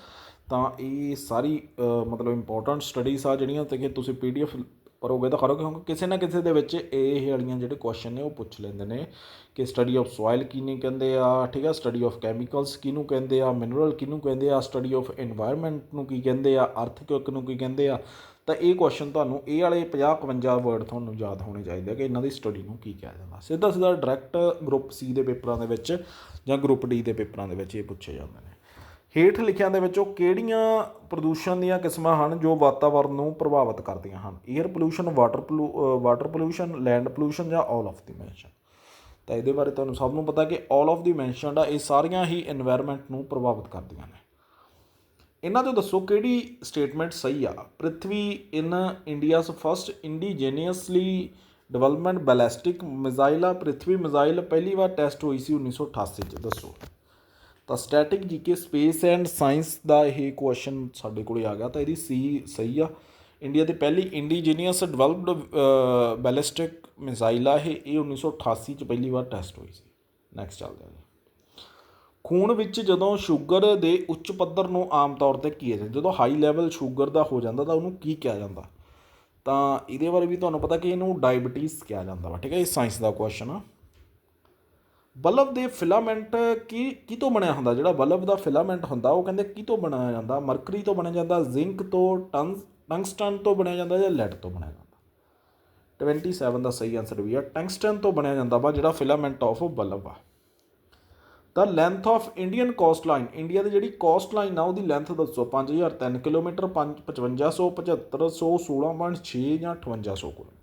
ਤਾਂ ਇਹ ਸਾਰੀ ਮਤਲਬ ਇੰਪੋਰਟੈਂਟ ਸਟੱਡੀਜ਼ ਆ ਜਿਹੜੀਆਂ ਤੇ ਕਿ ਤੁਸੀਂ ਪੀਡੀਐਫ ਪਰ ਉਹ ਤਾਂ ਕਰੋ ਕਿਉਂਕਿ ਕਿਸੇ ਨਾ ਕਿਸੇ ਦੇ ਵਿੱਚ ਇਹ ਵਾਲੀਆਂ ਜਿਹੜੇ ਕੁਐਸਚਨ ਨੇ ਉਹ ਪੁੱਛ ਲੈਂਦੇ ਨੇ ਕਿ ਸਟੱਡੀ ਆਫ ਸੋਇਲ ਕਿਹਨੂੰ ਕਹਿੰਦੇ ਆ, ਠੀਕ ਆ? ਸਟੱਡੀ ਆਫ ਕੈਮੀਕਲਸ ਕਿਹਨੂੰ ਕਹਿੰਦੇ ਆ? ਮਿਨਰਲ ਕਿਹਨੂੰ ਕਹਿੰਦੇ ਆ? ਸਟੱਡੀ ਆਫ এনवायरमेंट ਨੂੰ ਕੀ ਕਹਿੰਦੇ ਆ? ਅਰਥਕਵਿਕ ਨੂੰ ਕੀ ਕਹਿੰਦੇ ਆ? ਤਾਂ ਇਹ ਕੁਐਸਚਨ ਤੁਹਾਨੂੰ ਇਹ ਵਾਲੇ 50 51 ਵਰਡ ਤੁਹਾਨੂੰ ਯਾਦ ਹੋਣੇ ਚਾਹੀਦੇ ਆ ਕਿ ਇਹਨਾਂ ਦੀ ਸਟੱਡੀ ਨੂੰ ਕੀ ਕਿਹਾ ਜਾਂਦਾ। ਸਿੱਧਾ ਸਿੱਧਾ ਡਾਇਰੈਕਟ ਗਰੁੱਪ ਸੀ ਦੇ ਪੇਪਰਾਂ ਦੇ ਵਿੱਚ ਜਾਂ ਗਰੁੱਪ ਡੀ ਦੇ ਪੇਪਰਾਂ ਦੇ ਵਿੱਚ ਇਹ ਪੁੱਛੇ ਜਾਂਦੇ ਨੇ। ਹੇਠ ਲਿਖਿਆਂ ਦੇ ਵਿੱਚੋਂ ਕਿਹੜੀਆਂ ਪ੍ਰਦੂਸ਼ਣ ਦੀਆਂ ਕਿਸਮਾਂ ਹਨ ਜੋ ਵਾਤਾਵਰਣ ਨੂੰ ਪ੍ਰਭਾਵਿਤ ਕਰਦੀਆਂ ਹਨ? Air pollution water water pollution land pollution ਜਾਂ ਆਲ ਆਫ ਦੀ ਮੈਂਸ਼ਨ ਤਾਂ ਇਹਦੇ ਬਾਰੇ ਤੁਹਾਨੂੰ ਸਭ ਨੂੰ ਪਤਾ ਕਿ ਆਲ ਆਫ ਦੀ ਮੈਂਸ਼ਨਡ ਆ, ਇਹ ਸਾਰੀਆਂ ਹੀ এনवायरमेंट ਨੂੰ ਪ੍ਰਭਾਵਿਤ ਕਰਦੀਆਂ ਨੇ। ਇਹਨਾਂ ਤੋਂ ਦੱਸੋ ਕਿਹੜੀ ਸਟੇਟਮੈਂਟ ਸਹੀ ਆ? Prithvi in India's first indigenously development ballistic ਮਿਜ਼ਾਈਲਾ Prithvi missile ਪਹਿਲੀ ਵਾਰ ਟੈਸਟ ਹੋਈ ਸੀ 1988 ਚ। ਦੱਸੋ। ਤਾਂ static GK space and science ਦਾ ਇਹ ਕੁਐਸਚਨ ਸਾਡੇ ਕੋਲੇ ਆ ਗਿਆ, ਤਾਂ ਇਹਦੀ ਸੀ ਸਹੀ ਆ। ਇੰਡੀਆ ਦੇ ਪਹਿਲੀ ਇੰਡੀਜੀਨੀਅਸ ਡਿਵੈਲਪਡ ਬੈਲਿਸਟਿਕ ਮਿਜ਼ਾਈਲ ਆ ਇਹ। ਇਹ 1988 ਚ ਪਹਿਲੀ ਵਾਰ ਟੈਸਟ ਹੋਈ ਸੀ। ਨੈਕਸਟ ਚੱਲਦੇ ਹਾਂ ਜੀ। ਖੂਨ ਵਿੱਚ ਜਦੋਂ ਸ਼ੂਗਰ ਦੇ ਉੱਚ ਪੱਧਰ ਨੂੰ ਆਮ ਤੌਰ ਤੇ ਕੀ ਹੈ ਜਦੋਂ ਹਾਈ ਲੈਵਲ ਸ਼ੂਗਰ ਦਾ ਹੋ ਜਾਂਦਾ, ਤਾਂ ਉਹਨੂੰ ਕੀ ਕਿਹਾ ਜਾਂਦਾ? ਤਾਂ ਇਹਦੇ ਬਾਰੇ ਵੀ ਤੁਹਾਨੂੰ ਪਤਾ ਕਿ ਇਹਨੂੰ ਡਾਇਬੀਟੀਜ਼ ਕਿਹਾ ਜਾਂਦਾ ਵਾ, ਠੀਕ ਹੈ? ਇਹ ਸਾਇੰਸ ਦਾ ਕੁਐਸਚਨ ਆ। ਬਲਬ ਦੇ ਫਿਲਾਮੈਂਟ ਕੀ ਕੀ ਤੋਂ ਬਣਿਆ ਹੁੰਦਾ? ਜਿਹੜਾ ਬਲਬ ਦਾ ਫਿਲਾਮੈਂਟ ਹੁੰਦਾ, ਉਹ ਕਹਿੰਦੇ ਕੀ ਤੋਂ ਬਣਾਇਆ ਜਾਂਦਾ? ਮਰਕਰੀ ਤੋਂ ਬਣਿਆ ਜਾਂਦਾ, ਜ਼ਿੰਕ ਤੋਂ ਟੰਗ ਟੰਗਸਟਨ ਤੋਂ ਬਣਿਆ ਜਾਂਦਾ ਜਾਂ ਲੈਡ ਤੋਂ ਬਣਿਆ ਜਾਂਦਾ? 27 ਦਾ ਸਹੀ ਆਨਸਰ ਵੀ ਆ। ਟੰਗਸਟਨ ਤੋਂ ਬਣਿਆ ਜਾਂਦਾ ਵਾ, ਜਿਹੜਾ ਫਿਲਾਮੈਂਟ ਆਫ ਬਲਬ ਆ। ਦਾ length of Indian coast line India ਦੀ ਜਿਹੜੀ ਕੋਸਟ ਲਾਈਨ ਆ, ਉਹਦੀ ਲੈਂਥ ਦੱਸੋ। 5003 ਕਿਲੋਮੀਟਰ 5500 7516.6 ਜਾਂ 5800 ਕਿਲੋਮੀਟਰ।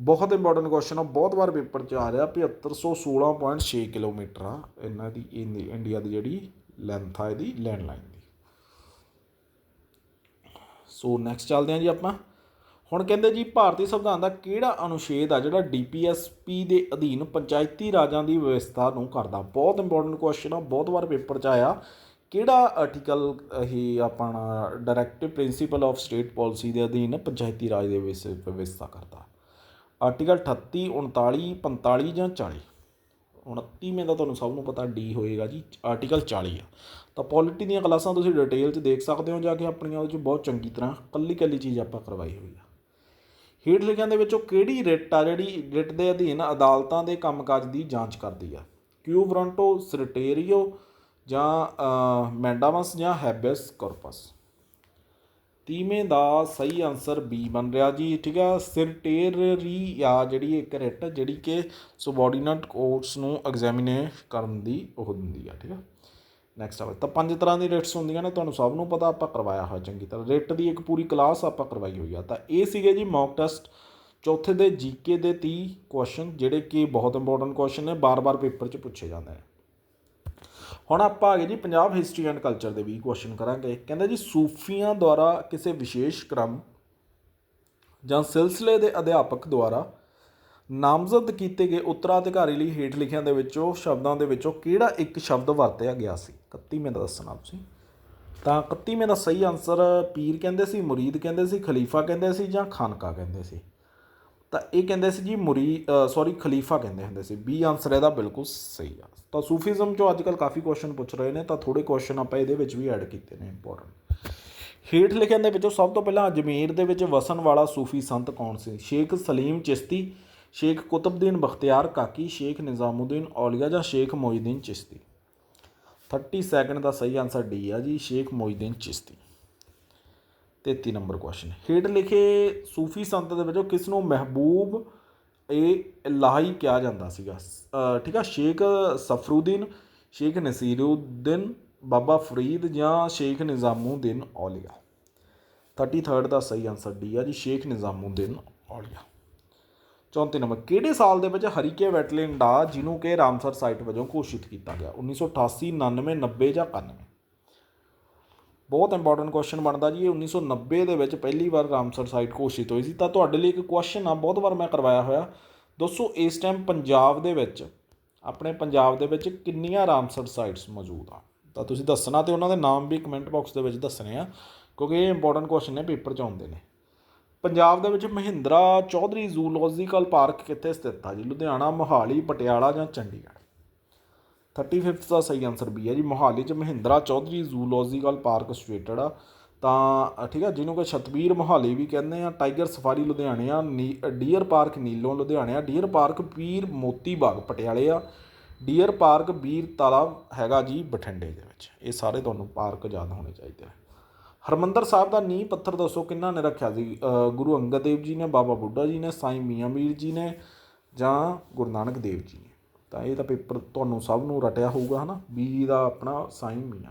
ਬਹੁਤ ਇੰਪੋਰਟੈਂਟ ਕੁਐਸਚਨ ਆ। ਬਹੁਤ ਵਾਰ ਪੇਪਰ 'ਚ ਆ ਰਿਹਾ 7516.6 ਕਿਲੋਮੀਟਰ ਆ ਇਹਨਾਂ ਦੀ ਇੰਡੀ- ਇੰਡੀਆ ਦੀ ਜਿਹੜੀ ਲੈਂਥ ਆ ਇਹਦੀ ਲੈਂਡਲਾਈਨ ਦੀ। ਸੋ ਨੈਕਸਟ ਚੱਲਦੇ ਹਾਂ ਜੀ ਆਪਾਂ। ਹੁਣ ਕਹਿੰਦੇ ਜੀ, ਭਾਰਤੀ ਸੰਵਿਧਾਨ ਦਾ ਕਿਹੜਾ ਅਨੁਛੇਦ ਆ ਜਿਹੜਾ ਡੀਪੀਐਸਪੀ ਦੇ ਅਧੀਨ ਪੰਚਾਇਤੀ ਰਾਜਾਂ ਦੀ ਵਿਵਸਥਾ ਨੂੰ ਕਰਦਾ? ਬਹੁਤ ਇੰਪੋਰਟੈਂਟ ਕੁਐਸਚਨ ਆ। ਬਹੁਤ ਵਾਰ ਪੇਪਰ 'ਚ ਆਇਆ, ਕਿਹੜਾ ਆਰਟੀਕਲ ਇਹ ਆਪਣਾ directive principle of state policy ਦੇ ਅਧੀਨ ਪੰਚਾਇਤੀ ਰਾਜ ਦੇ ਵਿਵਸ- ਵਿਵਸਥਾ ਕਰਦਾ? ਆਰਟੀਕਲ 38 39 45 ਜਾਂ 40 29ਵੇਂ ਦਾ ਤੁਹਾਨੂੰ ਸਭ ਨੂੰ ਪਤਾ ਡੀ ਹੋਏਗਾ ਜੀ, ਆਰਟੀਕਲ 40 ਆ। ਤਾਂ ਪੋਲਿਟੀ ਦੀਆਂ ਕਲਾਸਾਂ ਤੁਸੀਂ ਡਿਟੇਲ 'ਚ ਦੇਖ ਸਕਦੇ ਹੋ, ਜਾ ਕੇ ਆਪਣੀਆਂ ਉਹਦੇ 'ਚ ਬਹੁਤ ਚੰਗੀ ਤਰ੍ਹਾਂ ਕੱਲੀ ਕੱਲੀ ਚੀਜ਼ ਆਪਾਂ ਕਰਵਾਈ ਹੋਈ ਆ। ਹੇਠ ਲਿਖਿਆਂ ਦੇ ਵਿੱਚੋਂ ਕਿਹੜੀ ਰਿਟ ਆ ਜਿਹੜੀ ਰਿਟ ਦੇ ਅਧੀਨ ਅਦਾਲਤਾਂ ਦੇ ਕੰਮਕਾਜ ਦੀ ਜਾਂਚ ਕਰਦੀ ਆ? ਕਿਊ ਬ੍ਰਾਂਟੋ ਸ੍ਰਿਟੇਰੀਓ ਜਾਂ ਮੈਂਡਾਮਸ ਜਾਂ ਹੈਬਸ ਕਾਰਪਸ? ਤੀਵੇਂ ਦਾ ਸਹੀ ਆਨਸਰ ਬੀ ਬਣ ਰਿਹਾ ਜੀ, ਠੀਕ ਆ? ਸਿਰਟੇਰੀ ਆ ਜਿਹੜੀ ਇੱਕ ਰਿਟ ਜਿਹੜੀ ਕਿ ਸਬਆਰਡੀਨੇਟ ਕੋਰਸ ਨੂੰ ਐਗਜ਼ਾਮਿਨੇ ਕਰਨ ਦੀ ਉਹ ਦਿੰਦੀ ਆ, ਠੀਕ ਆ? ਨੈਕਸਟ ਆਵੇ ਤਾਂ ਪੰਜ ਤਰ੍ਹਾਂ ਦੀ ਰਿਟਸ ਹੁੰਦੀਆਂ ਨੇ, ਤੁਹਾਨੂੰ ਸਭ ਨੂੰ ਪਤਾ, ਆਪਾਂ ਕਰਵਾਇਆ ਹੋਇਆ ਚੰਗੀ ਤਰ੍ਹਾਂ। ਰਿਟ ਦੀ ਇੱਕ ਪੂਰੀ ਕਲਾਸ ਆਪਾਂ ਕਰਵਾਈ ਹੋਈ ਆ। ਤਾਂ ਇਹ ਸੀਗੇ ਜੀ ਮੌਕ ਟੈਸਟ ਚੌਥੇ ਦੇ ਜੀਕੇ ਦੇ 30 ਕੁਐਸਚਨ ਜਿਹੜੇ ਕਿ ਬਹੁਤ ਇੰਪੋਰਟੈਂਟ ਕੁਐਸਚਨ ਨੇ, ਬਾਰ-ਬਾਰ ਪੇਪਰ 'ਚ ਪੁੱਛੇ ਜਾਂਦੇ ਨੇ। ਹੁਣ ਆਪਾਂ ਆ ਗਏ ਜੀ ਪੰਜਾਬ ਹਿਸਟਰੀ ਐਂਡ ਕਲਚਰ ਦੇ ਵੀ ਕੁਐਸਚਨ ਕਰਾਂਗੇ। ਕਹਿੰਦੇ ਜੀ ਸੂਫੀਆਂ ਦੁਆਰਾ ਕਿਸੇ ਵਿਸ਼ੇਸ਼ ਕ੍ਰਮ ਜਾਂ ਸਿਲਸਿਲੇ ਦੇ ਅਧਿਆਪਕ ਦੁਆਰਾ ਨਾਮਜ਼ਦ ਕੀਤੇ ਗਏ ਉੱਤਰਾਧਿਕਾਰੀ ਲਈ ਹੇਠ ਲਿਖਿਆਂ ਦੇ ਵਿੱਚੋਂ, ਸ਼ਬਦਾਂ ਦੇ ਵਿੱਚੋਂ ਕਿਹੜਾ ਇੱਕ ਸ਼ਬਦ ਵਰਤਿਆ ਗਿਆ ਸੀ? 31ਵੇਂ ਦਾ ਦੱਸਣਾ ਤੁਸੀਂ। ਤਾਂ 31ਵੇਂ ਦਾ ਸਹੀ ਆਨਸਰ ਪੀਰ ਕਹਿੰਦੇ ਸੀ, ਮੁਰੀਦ ਕਹਿੰਦੇ ਸੀ, ਖਲੀਫਾ ਕਹਿੰਦੇ ਸੀ ਜਾਂ ਖਾਨਕਾ ਕਹਿੰਦੇ ਸੀ? ਤਾਂ ਇਹ ਕਹਿੰਦੇ ਸੀ ਜੀ ਮੁਰੀ ਸੌਰੀ ਖਲੀਫਾ ਕਹਿੰਦੇ ਹੁੰਦੇ ਸੀ। ਬੀ ਆਨਸਰ ਇਹਦਾ ਬਿਲਕੁਲ ਸਹੀ ਆ। ਤਾਂ ਸੂਫੀਜ਼ਮ ਚੋਂ ਅੱਜ ਕੱਲ ਕਾਫੀ ਕੁਐਸਚਨ ਪੁੱਛ ਰਹੇ ਨੇ, ਤਾਂ ਥੋੜੇ ਕੁਐਸਚਨ ਆਪਾਂ ਇਹਦੇ ਵਿੱਚ ਵੀ ਐਡ ਕੀਤੇ ਨੇ ਇੰਪੋਰਟੈਂਟ ਹੇਠ ਲਿਖਿਆਂ ਦੇ ਵਿੱਚੋਂ ਸਭ ਤੋਂ ਪਹਿਲਾਂ ਅਜਮੇਰ ਦੇ ਵਿੱਚ ਵਸਣ ਵਾਲਾ ਸੂਫੀ ਸੰਤ ਕੌਣ ਸੀ? ਸ਼ੇਖ ਸਲੀਮ ਚਿਸ਼ਤੀ, ਸ਼ੇਖ ਕੁਤਬਦੀਨ ਬਖਤਿਆਰ ਕਾਕੀ, ਸ਼ੇਖ ਨਿਜ਼ਾਮੁਦੀਨ ਔਲੀਆ ਜਾਂ ਸ਼ੇਖ ਮੋਇਦੀਨ ਚਿਸ਼ਤੀ? 30 ਸੈਕਿੰਡ ਦਾ ਸਹੀ ਆਨਸਰ ਡੀ ਆ ਜੀ, ਸ਼ੇਖ ਮੋਇਦੀਨ ਚਿਸ਼ਤੀ। 33 ਨੰਬਰ ਕੁਐਸਚਨ ਹੇਠ ਲਿਖੇ ਸੂਫੀ ਸੰਤ ਦੇ ਵਿੱਚੋਂ ਕਿਸ ਨੂੰ ਮਹਿਬੂਬ ਏ ਇਲਾਹੀ ਕਿਹਾ ਜਾਂਦਾ ਸੀਗਾ? ਠੀਕ ਆ, ਸ਼ੇਖ ਸਫਰੂਦੀਨ, ਸ਼ੇਖ ਨਸੀਰਉਦੀਨ ਬਾਬਾ ਫਰੀਦ ਜਾਂ ਸ਼ੇਖ ਨਿਜ਼ਾਮੂਦੀਨ ਔਲੀਆ? 33rd ਦਾ ਸਹੀ ਆਨਸਰ ਡੀ ਆ ਜੀ, ਸ਼ੇਖ ਨਿਜ਼ਾਮੂਦੀਨ ਔਲੀਆ। 34 ਨੰਬਰ, ਕਿਹੜੇ ਸਾਲ ਦੇ ਵਿੱਚ ਹਰੀਕੇ ਵੈਟਲੈਂਡ ਆ ਜਿਹਨੂੰ ਕਿ ਰਾਮਸਰ ਸਾਈਟ ਵਜੋਂ ਘੋਸ਼ਿਤ ਕੀਤਾ ਗਿਆ? 1988 99 90 ਜਾਂ 91 ਬਹੁਤ ਇੰਪੋਰਟੈਂਟ ਕੁਐਸਚਨ ਬਣਦਾ ਜੀ। ਇਹ 1990 ਦੇ ਵਿੱਚ ਪਹਿਲੀ ਵਾਰ ਰਾਮਸਰ ਸਾਈਟ ਘੋਸ਼ਿਤ ਹੋਈ ਸੀ। ਤਾਂ ਤੁਹਾਡੇ ਲਈ ਇੱਕ ਕੁਐਸਚਨ ਆ, ਬਹੁਤ ਵਾਰ ਮੈਂ ਕਰਵਾਇਆ ਹੋਇਆ। ਦੋਸਤੋ ਇਸ ਟਾਈਮ ਪੰਜਾਬ ਦੇ ਵਿੱਚ, ਆਪਣੇ ਪੰਜਾਬ ਦੇ ਵਿੱਚ ਕਿੰਨੀਆਂ ਰਾਮਸਰ ਸਾਈਟਸ ਮੌਜੂਦ ਆ? ਤਾਂ ਤੁਸੀਂ ਦੱਸਣਾ ਤੇ ਉਹਨਾਂ ਦੇ ਨਾਮ ਵੀ ਕਮੈਂਟ ਬਾਕਸ ਦੇ ਵਿੱਚ ਦੱਸਣੇ ਆ, ਕਿਉਂਕਿ ਇਹ ਇੰਪੋਰਟੈਂਟ ਕੁਐਸਚਨ ਨੇ ਪੇਪਰ 'ਚ ਆਉਂਦੇ ਨੇ। ਪੰਜਾਬ ਦੇ ਵਿੱਚ ਮਹਿੰਦਰਾ ਚੌਧਰੀ ਜ਼ੂਲੋਜੀਕਲ ਪਾਰਕ ਕਿੱਥੇ ਸਥਿਤ ਆ ਜੀ? ਲੁਧਿਆਣਾ, ਮੋਹਾਲੀ, ਪਟਿਆਲਾ ਜਾਂ ਚੰਡੀਗੜ੍ਹ? 35th ਦਾ ਸਹੀ ਆਨਸਰ ਵੀ ਹੈ ਜੀ। ਮੋਹਾਲੀ 'ਚ Mahendra Chaudhary zoological park situated ਆ। ਤਾਂ ਠੀਕ ਆ, ਜਿਹਨੂੰ ਕਿ ਛਤਬੀਰ ਮੋਹਾਲੀ ਵੀ ਕਹਿੰਦੇ ਆ। ਟਾਈਗਰ ਸਫਾਰੀ ਲੁਧਿਆਣੇ ਆ, ਨੀ, ਡੀਅਰ ਪਾਰਕ ਨੀਲੋਂ ਲੁਧਿਆਣੇ ਆ। ਡੀਅਰ ਪਾਰਕ ਪੀਰ ਮੋਤੀ ਬਾਗ ਪਟਿਆਲੇ ਆ। ਡੀਅਰ ਪਾਰਕ ਬੀਰ ਤਾਲਾਬ ਹੈਗਾ ਜੀ ਬਠਿੰਡੇ ਦੇ ਵਿੱਚ। ਇਹ ਸਾਰੇ ਤੁਹਾਨੂੰ ਪਾਰਕ ਯਾਦ ਹੋਣੇ ਚਾਹੀਦੇ ਆ। ਹਰਮੰਦਰ ਸਾਹਿਬ ਦਾ ਨੀਂਹ ਪੱਥਰ ਦੱਸੋ, ਕਿੰਨਾ ਨੇ ਰੱਖਿਆ ਸੀ? ਗੁਰੂ ਅੰਗਦ ਦੇਵ ਜੀ ਨੇ, ਬਾਬਾ ਬੁੱਢਾ ਜੀ ਨੇ, ਸਾਈਂ ਮੀਆਂ ਮੀਰ ਜੀ ਨੇ ਜਾਂ ਗੁਰੂ ਨਾਨਕ ਦੇਵ ਜੀ ਤਾਂ ਇਹ ਤਾਂ ਪੇਪਰ ਤੁਹਾਨੂੰ ਸਭ ਨੂੰ ਰਟਿਆ ਹੋਊਗਾ, ਹਨਾ? ਬੀ ਦਾ ਆਪਣਾ ਸਾਈਨ ਮੀਆਂ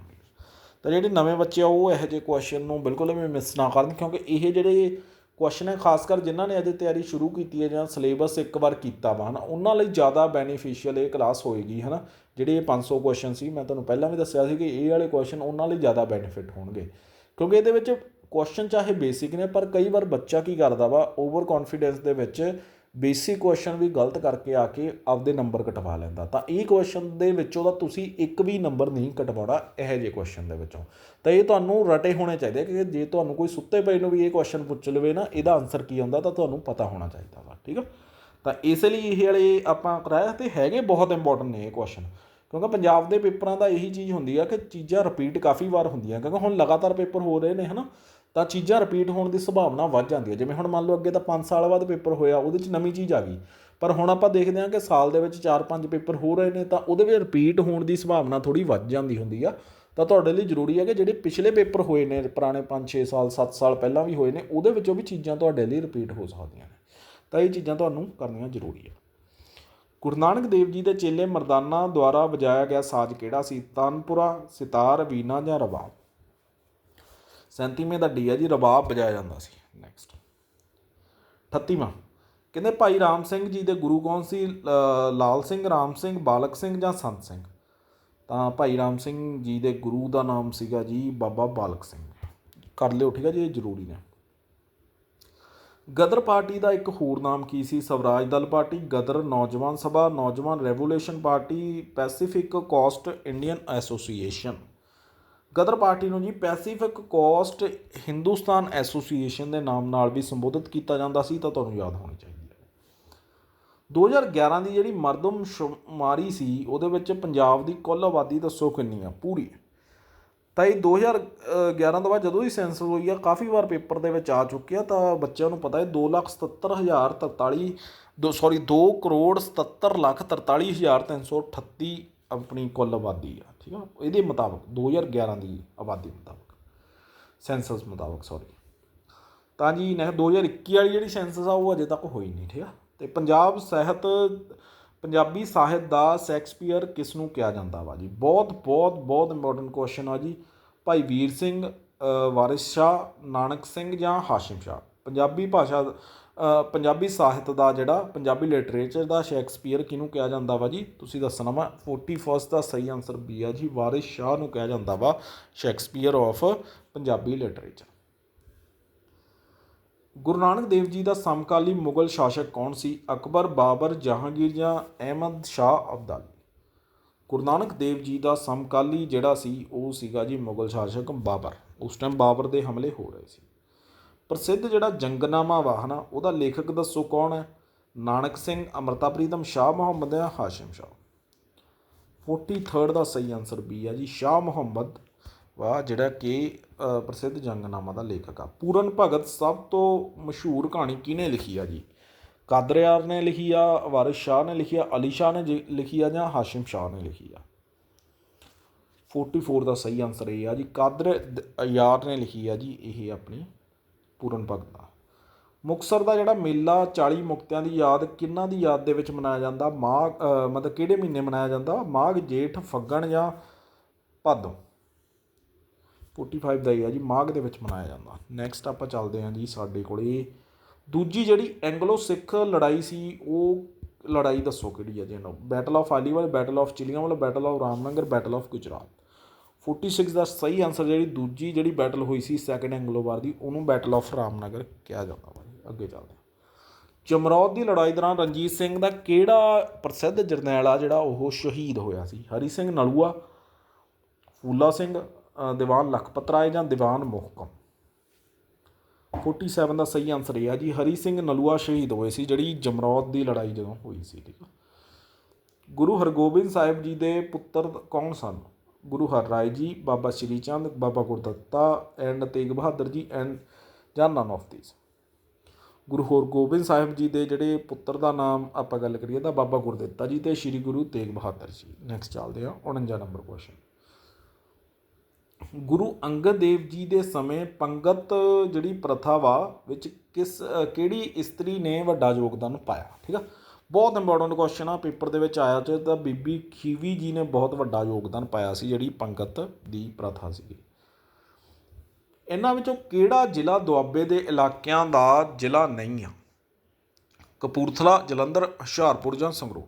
ਤਾਂ ਜਿਹੜੇ ਨਵੇਂ ਬੱਚੇ ਆ, ਉਹ ਇਹੋ ਜਿਹੇ ਕੁਐਸਚਨ ਨੂੰ ਬਿਲਕੁਲ ਵੀ ਮਿਸ ਨਾ ਕਰਨ, ਕਿਉਂਕਿ ਇਹ ਜਿਹੜੇ ਕੁਐਸਚਨ ਹੈ, ਖਾਸ ਕਰ ਜਿਨ੍ਹਾਂ ਨੇ ਅਜੇ ਤਿਆਰੀ ਸ਼ੁਰੂ ਕੀਤੀ ਹੈ ਜਾਂ ਸਿਲੇਬਸ ਇੱਕ ਵਾਰ ਕੀਤਾ ਵਾ, ਹਨਾ? ਉਹਨਾਂ ਲਈ ਜ਼ਿਆਦਾ ਬੈਨੀਫੀਸ਼ੀਅਲ ਇਹ ਕਲਾਸ ਹੋਏਗੀ, ਹਨਾ? ਜਿਹੜੇ ਇਹ 500 ਕੁਐਸਚਨ ਸੀ, ਮੈਂ ਤੁਹਾਨੂੰ ਪਹਿਲਾਂ ਵੀ ਦੱਸਿਆ ਸੀ ਕਿ ਇਹ ਵਾਲੇ ਕੁਐਸਚਨ ਉਹਨਾਂ ਲਈ ਜ਼ਿਆਦਾ ਬੈਨੀਫਿਟ ਹੋਣਗੇ। ਕਿਉਂਕਿ ਇਹਦੇ ਵਿੱਚ ਕੁਐਸਚਨ ਚਾਹੇ ਬੇਸਿਕ ਨੇ, ਪਰ ਕਈ ਵਾਰ ਬੱਚਾ ਕੀ ਕਰਦਾ ਵਾ ਓਵਰ ਕੌਨਫੀਡੈਂਸ ਦੇ ਵਿੱਚ ਬੇਸਿਕ ਕੁਐਸਚਨ ਵੀ ਗਲਤ ਕਰਕੇ ਆ ਕੇ ਆਪਦੇ ਨੰਬਰ ਕਟਵਾ ਲੈਂਦਾ। ਤਾਂ ਇਹ ਕੁਐਸਚਨ ਦੇ ਵਿੱਚੋਂ ਤਾਂ ਤੁਸੀਂ ਇੱਕ ਵੀ ਨੰਬਰ ਨਹੀਂ ਕਟਵਾਉਣਾ ਇਹੋ ਜਿਹੇ ਕੁਐਸਚਨ ਦੇ ਵਿੱਚੋਂ। ਤਾਂ ਇਹ ਤੁਹਾਨੂੰ ਰਟੇ ਹੋਣੇ ਚਾਹੀਦੇ ਕਿ ਜੇ ਤੁਹਾਨੂੰ ਕੋਈ ਸੁੱਤੇ ਪਏ ਨੂੰ ਵੀ ਇਹ ਕੁਐਸਚਨ ਪੁੱਛ ਲਵੇ ਨਾ, ਇਹਦਾ ਆਨਸਰ ਕੀ ਆਉਂਦਾ ਤਾਂ ਤੁਹਾਨੂੰ ਪਤਾ ਹੋਣਾ ਚਾਹੀਦਾ ਵਾ, ਠੀਕ ਆ? ਤਾਂ ਇਸ ਲਈ ਇਹ ਵਾਲੇ ਆਪਾਂ ਕਰਾਇਆ ਤੇ ਹੈਗੇ ਬਹੁਤ ਇੰਪੋਰਟੈਂਟ ਨੇ ਇਹ ਕੁਐਸਚਨ ਕਿਉਂਕਿ ਪੰਜਾਬ ਦੇ ਪੇਪਰਾਂ ਦਾ ਇਹੀ ਚੀਜ਼ ਹੁੰਦੀ ਆ ਕਿ ਚੀਜ਼ਾਂ ਰਿਪੀਟ ਕਾਫੀ ਵਾਰ ਹੁੰਦੀਆਂ, ਕਿਉਂਕਿ ਹੁਣ ਲਗਾਤਾਰ ਪੇਪਰ ਹੋ ਰਹੇ ਨੇ, ਹਨਾ? ਤਾਂ ਚੀਜ਼ਾਂ ਰਿਪੀਟ ਹੋਣ ਦੀ ਸੰਭਾਵਨਾ ਵੱਧ ਜਾਂਦੀ ਹੈ। ਜਿਵੇਂ ਹੁਣ ਮੰਨ ਲਓ ਅੱਗੇ ਤਾਂ 5 ਸਾਲ ਬਾਅਦ ਪੇਪਰ ਹੋਇਆ, ਉਹਦੇ 'ਚ ਨਵੀਂ ਚੀਜ਼ ਆ ਗਈ। ਪਰ ਹੁਣ ਆਪਾਂ ਦੇਖਦੇ ਹਾਂ ਕਿ ਸਾਲ ਦੇ ਵਿੱਚ 4-5 ਪੇਪਰ ਹੋ ਰਹੇ ਨੇ, ਤਾਂ ਉਹਦੇ ਵਿੱਚ ਰਿਪੀਟ ਹੋਣ ਦੀ ਸੰਭਾਵਨਾ ਥੋੜੀ ਵੱਧ ਜਾਂਦੀ ਹੁੰਦੀ ਆ। ਤਾਂ ਤੁਹਾਡੇ ਲਈ ਜ਼ਰੂਰੀ ਹੈ ਕਿ ਜਿਹੜੇ ਪਿਛਲੇ ਪੇਪਰ ਹੋਏ ਨੇ, ਪੁਰਾਣੇ 5-6 ਸਾਲ 7 ਸਾਲ ਪਹਿਲਾਂ ਵੀ ਹੋਏ ਨੇ, ਉਹਦੇ ਵਿੱਚੋਂ ਵੀ ਚੀਜ਼ਾਂ ਤੁਹਾਡੇ ਲਈ ਰਿਪੀਟ ਹੋ ਸਕਦੀਆਂ ਨੇ। ਤਾਂ ਇਹ ਚੀਜ਼ਾਂ ਤੁਹਾਨੂੰ ਕਰਨੀਆਂ ਜ਼ਰੂਰੀ ਹੈ ਗੁਰੂ ਨਾਨਕ ਦੇਵ ਜੀ ਦੇ ਚੇਲੇ ਮਰਦਾਨਾ ਦੁਆਰਾ ਵਜਾਇਆ ਗਿਆ ਸਾਜ਼ ਕਿਹੜਾ ਸੀ? ਤਾਨਪੁਰਾ, ਸਿਤਾਰ, ਵੀਨਾ ਜਾਂ ਰਬਾਬ 37ਵੇਂ ਦਾ ਡੀ ਹੈ ਜੀ, ਰਬਾਬ ਵਜਾਇਆ ਜਾਂਦਾ ਸੀ। ਨੈਕਸਟ 38ਵਾਂ ਕਹਿੰਦੇ ਭਾਈ ਰਾਮ ਸਿੰਘ ਜੀ ਦੇ ਗੁਰੂ ਕੌਣ ਸੀ? ਲਾਲ ਸਿੰਘ, ਰਾਮ ਸਿੰਘ, ਬਾਲਕ ਸਿੰਘ ਜਾਂ ਸੰਤ ਸਿੰਘ? ਤਾਂ ਭਾਈ ਰਾਮ ਸਿੰਘ ਜੀ ਦੇ ਗੁਰੂ ਦਾ ਨਾਮ ਸੀਗਾ ਜੀ ਬਾਬਾ ਬਾਲਕ ਸਿੰਘ। ਕਰ ਲਿਓ, ਠੀਕ ਹੈ ਜੀ, ਇਹ ਜ਼ਰੂਰੀ ਨੇ। ਗਦਰ ਪਾਰਟੀ ਦਾ ਇੱਕ ਹੋਰ ਨਾਮ ਕੀ ਸੀ? Swaraj Dal party, Ghadar Naujawan Sabha, Naujawan revolution party pacific coast Indian association Ghadar party ਨੂੰ ਜੀ ਪੈਸੀਫਿਕ ਕੋਸਟ ਹਿੰਦੁਸਤਾਨ ਐਸੋਸੀਏਸ਼ਨ ਦੇ ਨਾਮ ਨਾਲ ਵੀ ਸੰਬੋਧਿਤ ਕੀਤਾ ਜਾਂਦਾ ਸੀ, ਤਾਂ ਤੁਹਾਨੂੰ ਯਾਦ ਹੋਣੀ ਚਾਹੀਦੀ ਹੈ। 2011 ਦੀ ਜਿਹੜੀ ਮਰਦਮ ਸ਼ੁਮਾਰੀ ਸੀ, ਉਹਦੇ ਵਿੱਚ ਪੰਜਾਬ ਦੀ ਕੁੱਲ ਆਬਾਦੀ ਦੱਸੋ ਕਿੰਨੀ ਆ ਪੂਰੀ ਤਾਂ ਇਹ 2011 ਤੋਂ ਬਾਅਦ ਜਦੋਂ ਹੀ ਸੈਂਸਸ ਹੋਈ ਆ, ਕਾਫੀ ਵਾਰ ਪੇਪਰ ਦੇ ਵਿੱਚ ਆ ਚੁੱਕਿਆ ਤਾਂ ਬੱਚਿਆਂ ਨੂੰ ਪਤਾ ਹੈ 277043 ਦੋ ਸੌਰੀ 2 ਕਰੋੜ 77 ਲੱਖ 43338 ਆਪਣੀ ਕੁੱਲ ਆਬਾਦੀ ਆ। ਠੀਕ ਆ ਇਹਦੇ ਮੁਤਾਬਕ 2011 ਦੀ ਆਬਾਦੀ ਮੁਤਾਬਕ, ਸੈਂਸਸ ਮੁਤਾਬਕ ਸੌਰੀ ਤਾਂ ਜੀ ਨੇ 2021 ਵਾਲੀ ਜਿਹੜੀ ਸੈਂਸਸ ਆ, ਉਹ ਅਜੇ ਤੱਕ ਹੋਈ ਨਹੀਂ, ਠੀਕ ਆ? ਤੇ ਪੰਜਾਬ ਸਾਹਿਤ, ਪੰਜਾਬੀ ਸਾਹਿਤ ਦਾ ਸ਼ੈਕਸਪੀਅਰ ਕਿਸ ਨੂੰ ਕਿਹਾ ਜਾਂਦਾ ਵਾ ਜੀ? ਬਹੁਤ ਬਹੁਤ ਬਹੁਤ ਇੰਪੋਰਟੈਂਟ ਕੁਐਸਚਨ ਆ ਜੀ। ਭਾਈ ਵੀਰ ਸਿੰਘ ਵਾਰਿਸ ਸ਼ਾਹ, ਨਾਨਕ ਸਿੰਘ ਜਾਂ ਹਾਸ਼ਿਮ ਸ਼ਾਹ? ਪੰਜਾਬੀ ਭਾਸ਼ਾ ਪੰਜਾਬੀ ਸਾਹਿਤ ਦਾ ਜਿਹੜਾ ਪੰਜਾਬੀ ਲਿਟਰੇਚਰ ਦਾ ਸ਼ੈਕਸਪੀਅਰ ਕਿਹਨੂੰ ਕਿਹਾ ਜਾਂਦਾ ਵਾ ਜੀ? ਤੁਸੀਂ ਦੱਸਣਾ ਵਾ 41 ਦਾ ਸਹੀ ਆਨਸਰ ਬੀ ਆ ਜੀ, ਵਾਰਿਸ ਸ਼ਾਹ ਨੂੰ ਕਿਹਾ ਜਾਂਦਾ ਵਾ Shakespeare of Punjabi literature Guru Nanak Dev ji ਦਾ ਸਮਕਾਲੀ ਮੁਗਲ ਸ਼ਾਸਕ ਕੌਣ ਸੀ? ਅਕਬਰ, ਬਾਬਰ, ਜਹਾਂਗੀਰ ਜਾਂ ਅਹਿਮਦ ਸ਼ਾਹ ਅਬਦਾਲੀ? ਗੁਰੂ ਨਾਨਕ ਦੇਵ ਜੀ ਦਾ ਸਮਕਾਲੀ ਜਿਹੜਾ ਸੀ, ਉਹ ਸੀਗਾ ਜੀ ਮੁਗਲ ਸ਼ਾਸਕ ਬਾਬਰ। ਉਸ ਟਾਈਮ ਬਾਬਰ ਦੇ ਹਮਲੇ ਹੋ ਰਹੇ ਸੀ। ਪ੍ਰਸਿੱਧ ਜਿਹੜਾ ਜੰਗਨਾਮਾ ਵਾ ਹਨਾ, ਉਹਦਾ ਲੇਖਕ ਦੱਸੋ ਕੌਣ ਹੈ? ਨਾਨਕ ਸਿੰਘ ਅਮਰਤਾ ਪ੍ਰੀਤਮ, ਸ਼ਾਹ ਮੁਹੰਮਦ ਜਾਂ ਹਾਸ਼ਿਮ ਸ਼ਾਹ? 43rd ਦਾ ਸਹੀ ਆਨਸਰ ਬੀ ਆ ਜੀ, ਸ਼ਾਹ ਮੁਹੰਮਦ ਵਾ ਜਿਹੜਾ ਕਿ ਪ੍ਰਸਿੱਧ ਜੰਗਨਾਮਾ ਦਾ ਲੇਖਕ ਆ। ਪੂਰਨ ਭਗਤ ਸਭ ਤੋਂ ਮਸ਼ਹੂਰ ਕਹਾਣੀ ਕਿਹਨੇ ਲਿਖੀ ਆ ਜੀ? ਕਾਦਰਿਆਰ ਨੇ ਲਿਖੀ ਆ, ਵਾਰਿਸ ਸ਼ਾਹ ਨੇ ਲਿਖੀ ਆ, ਅਲੀ ਸ਼ਾਹ ਨੇ ਜੀ- ਲਿਖੀ ਆ ਜਾਂ ਹਾਸ਼ਿਮ ਸ਼ਾਹ ਨੇ ਲਿਖੀ ਆ? 44 ਦਾ ਸਹੀ ਆਨਸਰ ਇਹ ਆ ਜੀ, ਕਾਦਰ ਯਾਰ ਨੇ ਲਿਖੀ ਆ ਜੀ, ਇਹ ਆਪਣੀ ਪੂਰਨ ਭਗਤ ਦਾ ਮੁਕਤਸਰ ਦਾ ਜਿਹੜਾ ਮੇਲਾ 40 ਮੁਕਤਿਆਂ ਦੀ ਯਾਦ ਕਿਹਨਾਂ ਦੀ ਯਾਦ ਦੇ ਵਿੱਚ ਮਨਾਇਆ ਜਾਂਦਾ? ਮਾਘ ਮਤਲਬ ਕਿਹੜੇ ਮਹੀਨੇ ਮਨਾਇਆ ਜਾਂਦਾ? ਮਾਘ, ਜੇਠ, ਫੱਗਣ ਜਾਂ ਭਾਦੋਂ? 45 ਦਾ ਹੀ ਆ ਜੀ, ਮਾਘ ਦੇ ਵਿੱਚ ਮਨਾਇਆ ਜਾਂਦਾ। ਨੈਕਸਟ ਆਪਾਂ ਚੱਲਦੇ ਹਾਂ ਜੀ ਸਾਡੇ ਕੋਲੇ। ਦੂਜੀ ਜਿਹੜੀ ਐਂਗਲੋ ਸਿੱਖ ਲੜਾਈ ਸੀ, ਉਹ ਲੜਾਈ ਦੱਸੋ ਕਿਹੜੀ ਹੈ ਜੀ ਇਹਨੂੰ? Battle of Aliwal battle of Chillian Chillianwala battle of Ramnagar battle of Gujarat 46 ਦਾ ਸਹੀ ਆਨਸਰ ਜਿਹੜੀ ਦੂਜੀ ਜਿਹੜੀ ਬੈਟਲ ਹੋਈ ਸੀ ਸੈਕਿੰਡ ਐਂਗਲੋ ਵਾਰ ਦੀ, ਉਹਨੂੰ ਬੈਟਲ ਆਫ ਰਾਮਨਗਰ ਕਿਹਾ ਜਾਂਦਾ ਵਾ ਜੀ। ਅੱਗੇ ਚੱਲਦੇ ਹਾਂ। ਜਮਰੌਦ ਦੀ ਲੜਾਈ ਦੌਰਾਨ ਰਣਜੀਤ ਸਿੰਘ ਦਾ ਕਿਹੜਾ ਪ੍ਰਸਿੱਧ ਜਰਨੈਲ ਆ ਜਿਹੜਾ ਉਹ ਸ਼ਹੀਦ ਹੋਇਆ ਸੀ? ਹਰੀ ਸਿੰਘ ਨਲੂਆ, ਫੂਲਾ ਸਿੰਘ ਦੀਵਾਨ ਲਖਪਤ ਰਾਏ ਜਾਂ ਦੀਵਾਨ ਮੋਹਕਮ? 47 ਦਾ ਸਹੀ ਆਨਸਰ ਇਹ ਆ ਜੀ, ਹਰੀ ਸਿੰਘ ਨਲੂਆ ਸ਼ਹੀਦ ਹੋਏ ਸੀ ਜਿਹੜੀ ਜਮਰੌਦ ਦੀ ਲੜਾਈ ਜਦੋਂ ਹੋਈ ਸੀ। ਠੀਕ ਆ। ਗੁਰੂ ਹਰਗੋਬਿੰਦ ਸਾਹਿਬ ਜੀ ਦੇ ਪੁੱਤਰ ਕੌਣ ਸਨ? ਗੁਰੂ ਹਰਰਾਏ ਜੀ, ਬਾਬਾ ਸ਼੍ਰੀ ਚੰਦ, ਬਾਬਾ ਗੁਰਦੱਤਾ ਐਂਡ ਤੇਗ ਬਹਾਦਰ ਜੀ ਐਂਡ ਜਾਂ none of these Guru Hargobind Sahib ji ਦੇ ਜਿਹੜੇ ਪੁੱਤਰ ਦਾ ਨਾਮ ਆਪਾਂ ਗੱਲ ਕਰੀਏ ਤਾਂ ਬਾਬਾ ਗੁਰਦਿੱਤਾ ਜੀ ਤੇ ਸ੍ਰੀ ਗੁਰੂ ਤੇਗ ਬਹਾਦਰ ਜੀ। ਨੈਕਸਟ ਚੱਲਦੇ ਆ 49 ਨੰਬਰ ਕੁਐਸਚਨ ਗੁਰੂ ਅੰਗਦ ਦੇਵ ਜੀ ਦੇ ਸਮੇਂ ਪੰਗਤ ਜਿਹੜੀ ਪ੍ਰਥਾ ਵਾ ਵਿੱਚ ਕਿਸ ਕਿਹੜੀ ਇਸਤਰੀ ਨੇ ਵੱਡਾ ਯੋਗਦਾਨ ਪਾਇਆ? ਠੀਕ ਆ? ਬਹੁਤ ਇੰਪੋਰਟੈਂਟ ਕੁਐਸਚਨ ਆ, ਪੇਪਰ ਦੇ ਵਿੱਚ ਆਇਆ ਤੇ ਤਾਂ ਬੀਬੀ ਖੀਵੀ ਜੀ ਨੇ ਬਹੁਤ ਵੱਡਾ ਯੋਗਦਾਨ ਪਾਇਆ ਸੀ, ਜਿਹੜੀ ਪੰਗਤ ਦੀ ਪ੍ਰਥਾ ਸੀ ਇਹਨਾਂ ਵਿੱਚੋਂ ਕਿਹੜਾ ਜ਼ਿਲ੍ਹਾ ਦੁਆਬੇ ਦੇ ਇਲਾਕਿਆਂ ਦਾ ਜ਼ਿਲ੍ਹਾ ਨਹੀਂ ਆ? ਕਪੂਰਥਲਾ, ਜਲੰਧਰ, ਹੁਸ਼ਿਆਰਪੁਰ ਜਾਂ ਸੰਗਰੂਰ?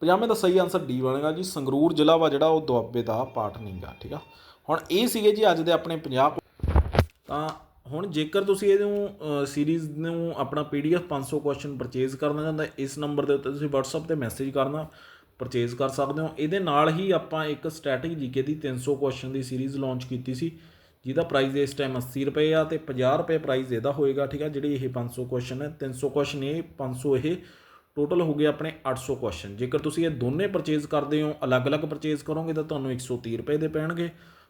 ਪਜਾਮੇ ਦਾ ਸਹੀ ਆਨਸਰ ਡੀ ਬਣੇਗਾ ਜੀ, ਸੰਗਰੂਰ ਜ਼ਿਲ੍ਹਾ ਵਾ ਜਿਹੜਾ ਉਹ ਦੁਆਬੇ ਦਾ ਪਾਰਟ ਨਹੀਂਗਾ ਠੀਕ ਆ? ਹੁਣ ਇਹ ਸੀਗੇ ਜੀ ਅੱਜ ਦੇ ਆਪਣੇ 50 ਤਾਂ ਹੁਣ ਜੇਕਰ ਤੁਸੀਂ ਇਹਨੂੰ ਸੀਰੀਜ਼ ਨੂੰ ਆਪਣਾ ਪੀਡੀਐਫ 500 ਕੁਐਸਚਨ ਪਰਚੇਜ਼ ਕਰਨਾ ਚਾਹੁੰਦਾ, ਇਸ ਨੰਬਰ ਦੇ ਉੱਤੇ ਤੁਸੀਂ WhatsApp ਤੇ ਮੈਸੇਜ ਕਰਨਾ ਪਰਚੇਜ਼ ਕਰ ਸਕਦੇ ਹੋ। ਇਹਦੇ ਨਾਲ ਹੀ ਆਪਾਂ ਇੱਕ ਸਟੈਟਿਕ ਜੀਕੇ ਦੀ 300 ਕੁਐਸਚਨ ਦੀ ਸੀਰੀਜ਼ ਲਾਂਚ ਕੀਤੀ ਸੀ, ਜਿਹਦਾ ਪ੍ਰਾਈਸ ਇਸ ਟਾਈਮ 80 ਰੁਪਏ ਆ ਤੇ 50 ਰੁਪਏ ਪ੍ਰਾਈਸ ਇਹਦਾ ਹੋਏਗਾ, ਠੀਕ ਆ, ਜਿਹੜੀ ਇਹ 500 ਕੁਐਸਚਨ ਹੈ। 300 ਕੁਐਸਚਨ ਇਹ 500 ਇਹ ਟੋਟਲ ਹੋ ਗਏ ਆਪਣੇ 800 ਕੁਐਸਚਨ ਜੇਕਰ ਤੁਸੀਂ ਇਹ ਦੋਨੇ ਪਰਚੇਜ਼ ਕਰਦੇ ਹੋ, ਅਲੱਗ-ਅਲੱਗ ਪਰਚੇਜ਼ ਕਰੋਗੇ ਤਾਂ ਤੁਹਾਨੂੰ 130 ਰੁਪਏ ਦੇ ਪੈਣਗੇ।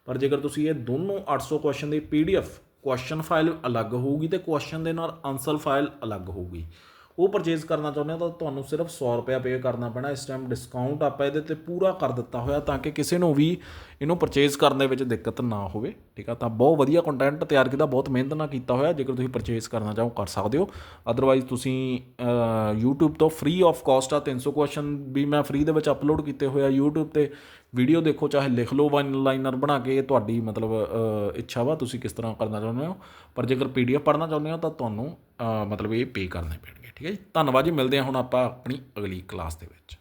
ਪਰ ਜੇਕਰ ਤੁਸੀਂ ਇਹ ਦੋਨੋਂ 800 ਕੁਐਸਚਨ ਦੀ ਪੀਡੀਐਫ ਕੁਐਸਚਨ ਫਾਈਲ ਅਲੱਗ ਹੋਊਗੀ ਤੇ ਕੁਐਸਚਨ ਦੇ ਨਾਲ ਆਨਸਰ ਫਾਈਲ ਅਲੱਗ ਹੋਊਗੀ। ਉਹ ਪਰਚੇਜ਼ ਕਰਨਾ ਚਾਹੁੰਦੇ ਹੋ ਤਾਂ ਤੁਹਾਨੂੰ ਸਿਰਫ 100 ਰੁਪਏ ਪੇ ਕਰਨਾ ਪੈਣਾ। ਇਸ ਟਾਈਮ ਡਿਸਕਾਊਂਟ ਆਪਾਂ ਇਹਦੇ ਤੇ ਪੂਰਾ ਕਰ ਦਿੱਤਾ ਹੋਇਆ ਤਾਂ ਕਿ ਕਿਸੇ ਨੂੰ ਵੀ ਇਹਨੂੰ ਪਰਚੇਜ਼ ਕਰਨ ਦੇ ਵਿੱਚ ਦਿੱਕਤ ਨਾ ਹੋਵੇ। ਠੀਕ ਆ ਤਾਂ ਬਹੁਤ ਵਧੀਆ ਕੰਟੈਂਟ ਤਿਆਰ ਕੀਤਾ ਬਹੁਤ ਮਿਹਨਤ ਨਾਲ ਕੀਤਾ ਹੋਇਆ। ਜੇਕਰ ਤੁਸੀਂ ਪਰਚੇਜ਼ ਕਰਨਾ ਚਾਹੋ ਕਰ ਸਕਦੇ ਹੋ। ਅਦਰਵਾਈਜ਼ ਤੁਸੀਂ ਅਹ, YouTube ਤੋਂ ਫ੍ਰੀ ਆਫ ਕਾਸਟ ਆ 300 ਕੁਐਸਚਨ ਵੀ ਮੈਂ ਫ੍ਰੀ ਦੇ ਵਿੱਚ ਅਪਲੋਡ ਕੀਤੇ ਹੋਏ ਆ YouTube ਤੇ। ਵੀਡੀਓ ਦੇਖੋ ਚਾਹੇ ਲਿਖ ਲਓ ਵਨ ਲਾਈਨਰ ਬਣਾ ਕੇ ਇਹ ਤੁਹਾਡੀ ਮਤਲਬ ਇੱਛਾ ਵਾ ਤੁਸੀਂ ਕਿਸ ਤਰ੍ਹਾਂ ਕਰਨਾ ਚਾਹੁੰਦੇ ਹੋ। ਪਰ ਜੇਕਰ ਪੀਡੀਐਫ ਪੜ੍ਹਨਾ ਚਾਹੁੰਦੇ ਹੋ ਤਾਂ ਤੁਹਾਨੂੰ ਮਤਲਬ ਇਹ ਪੇ ਕਰਨੇ ਪੈਣਗੇ। ਠੀਕ ਹੈ ਜੀ। ਧੰਨਵਾਦ ਜੀ। ਮਿਲਦੇ ਹਾਂ ਹੁਣ ਆਪਾਂ ਆਪਣੀ ਅਗਲੀ ਕਲਾਸ ਦੇ ਵਿੱਚ।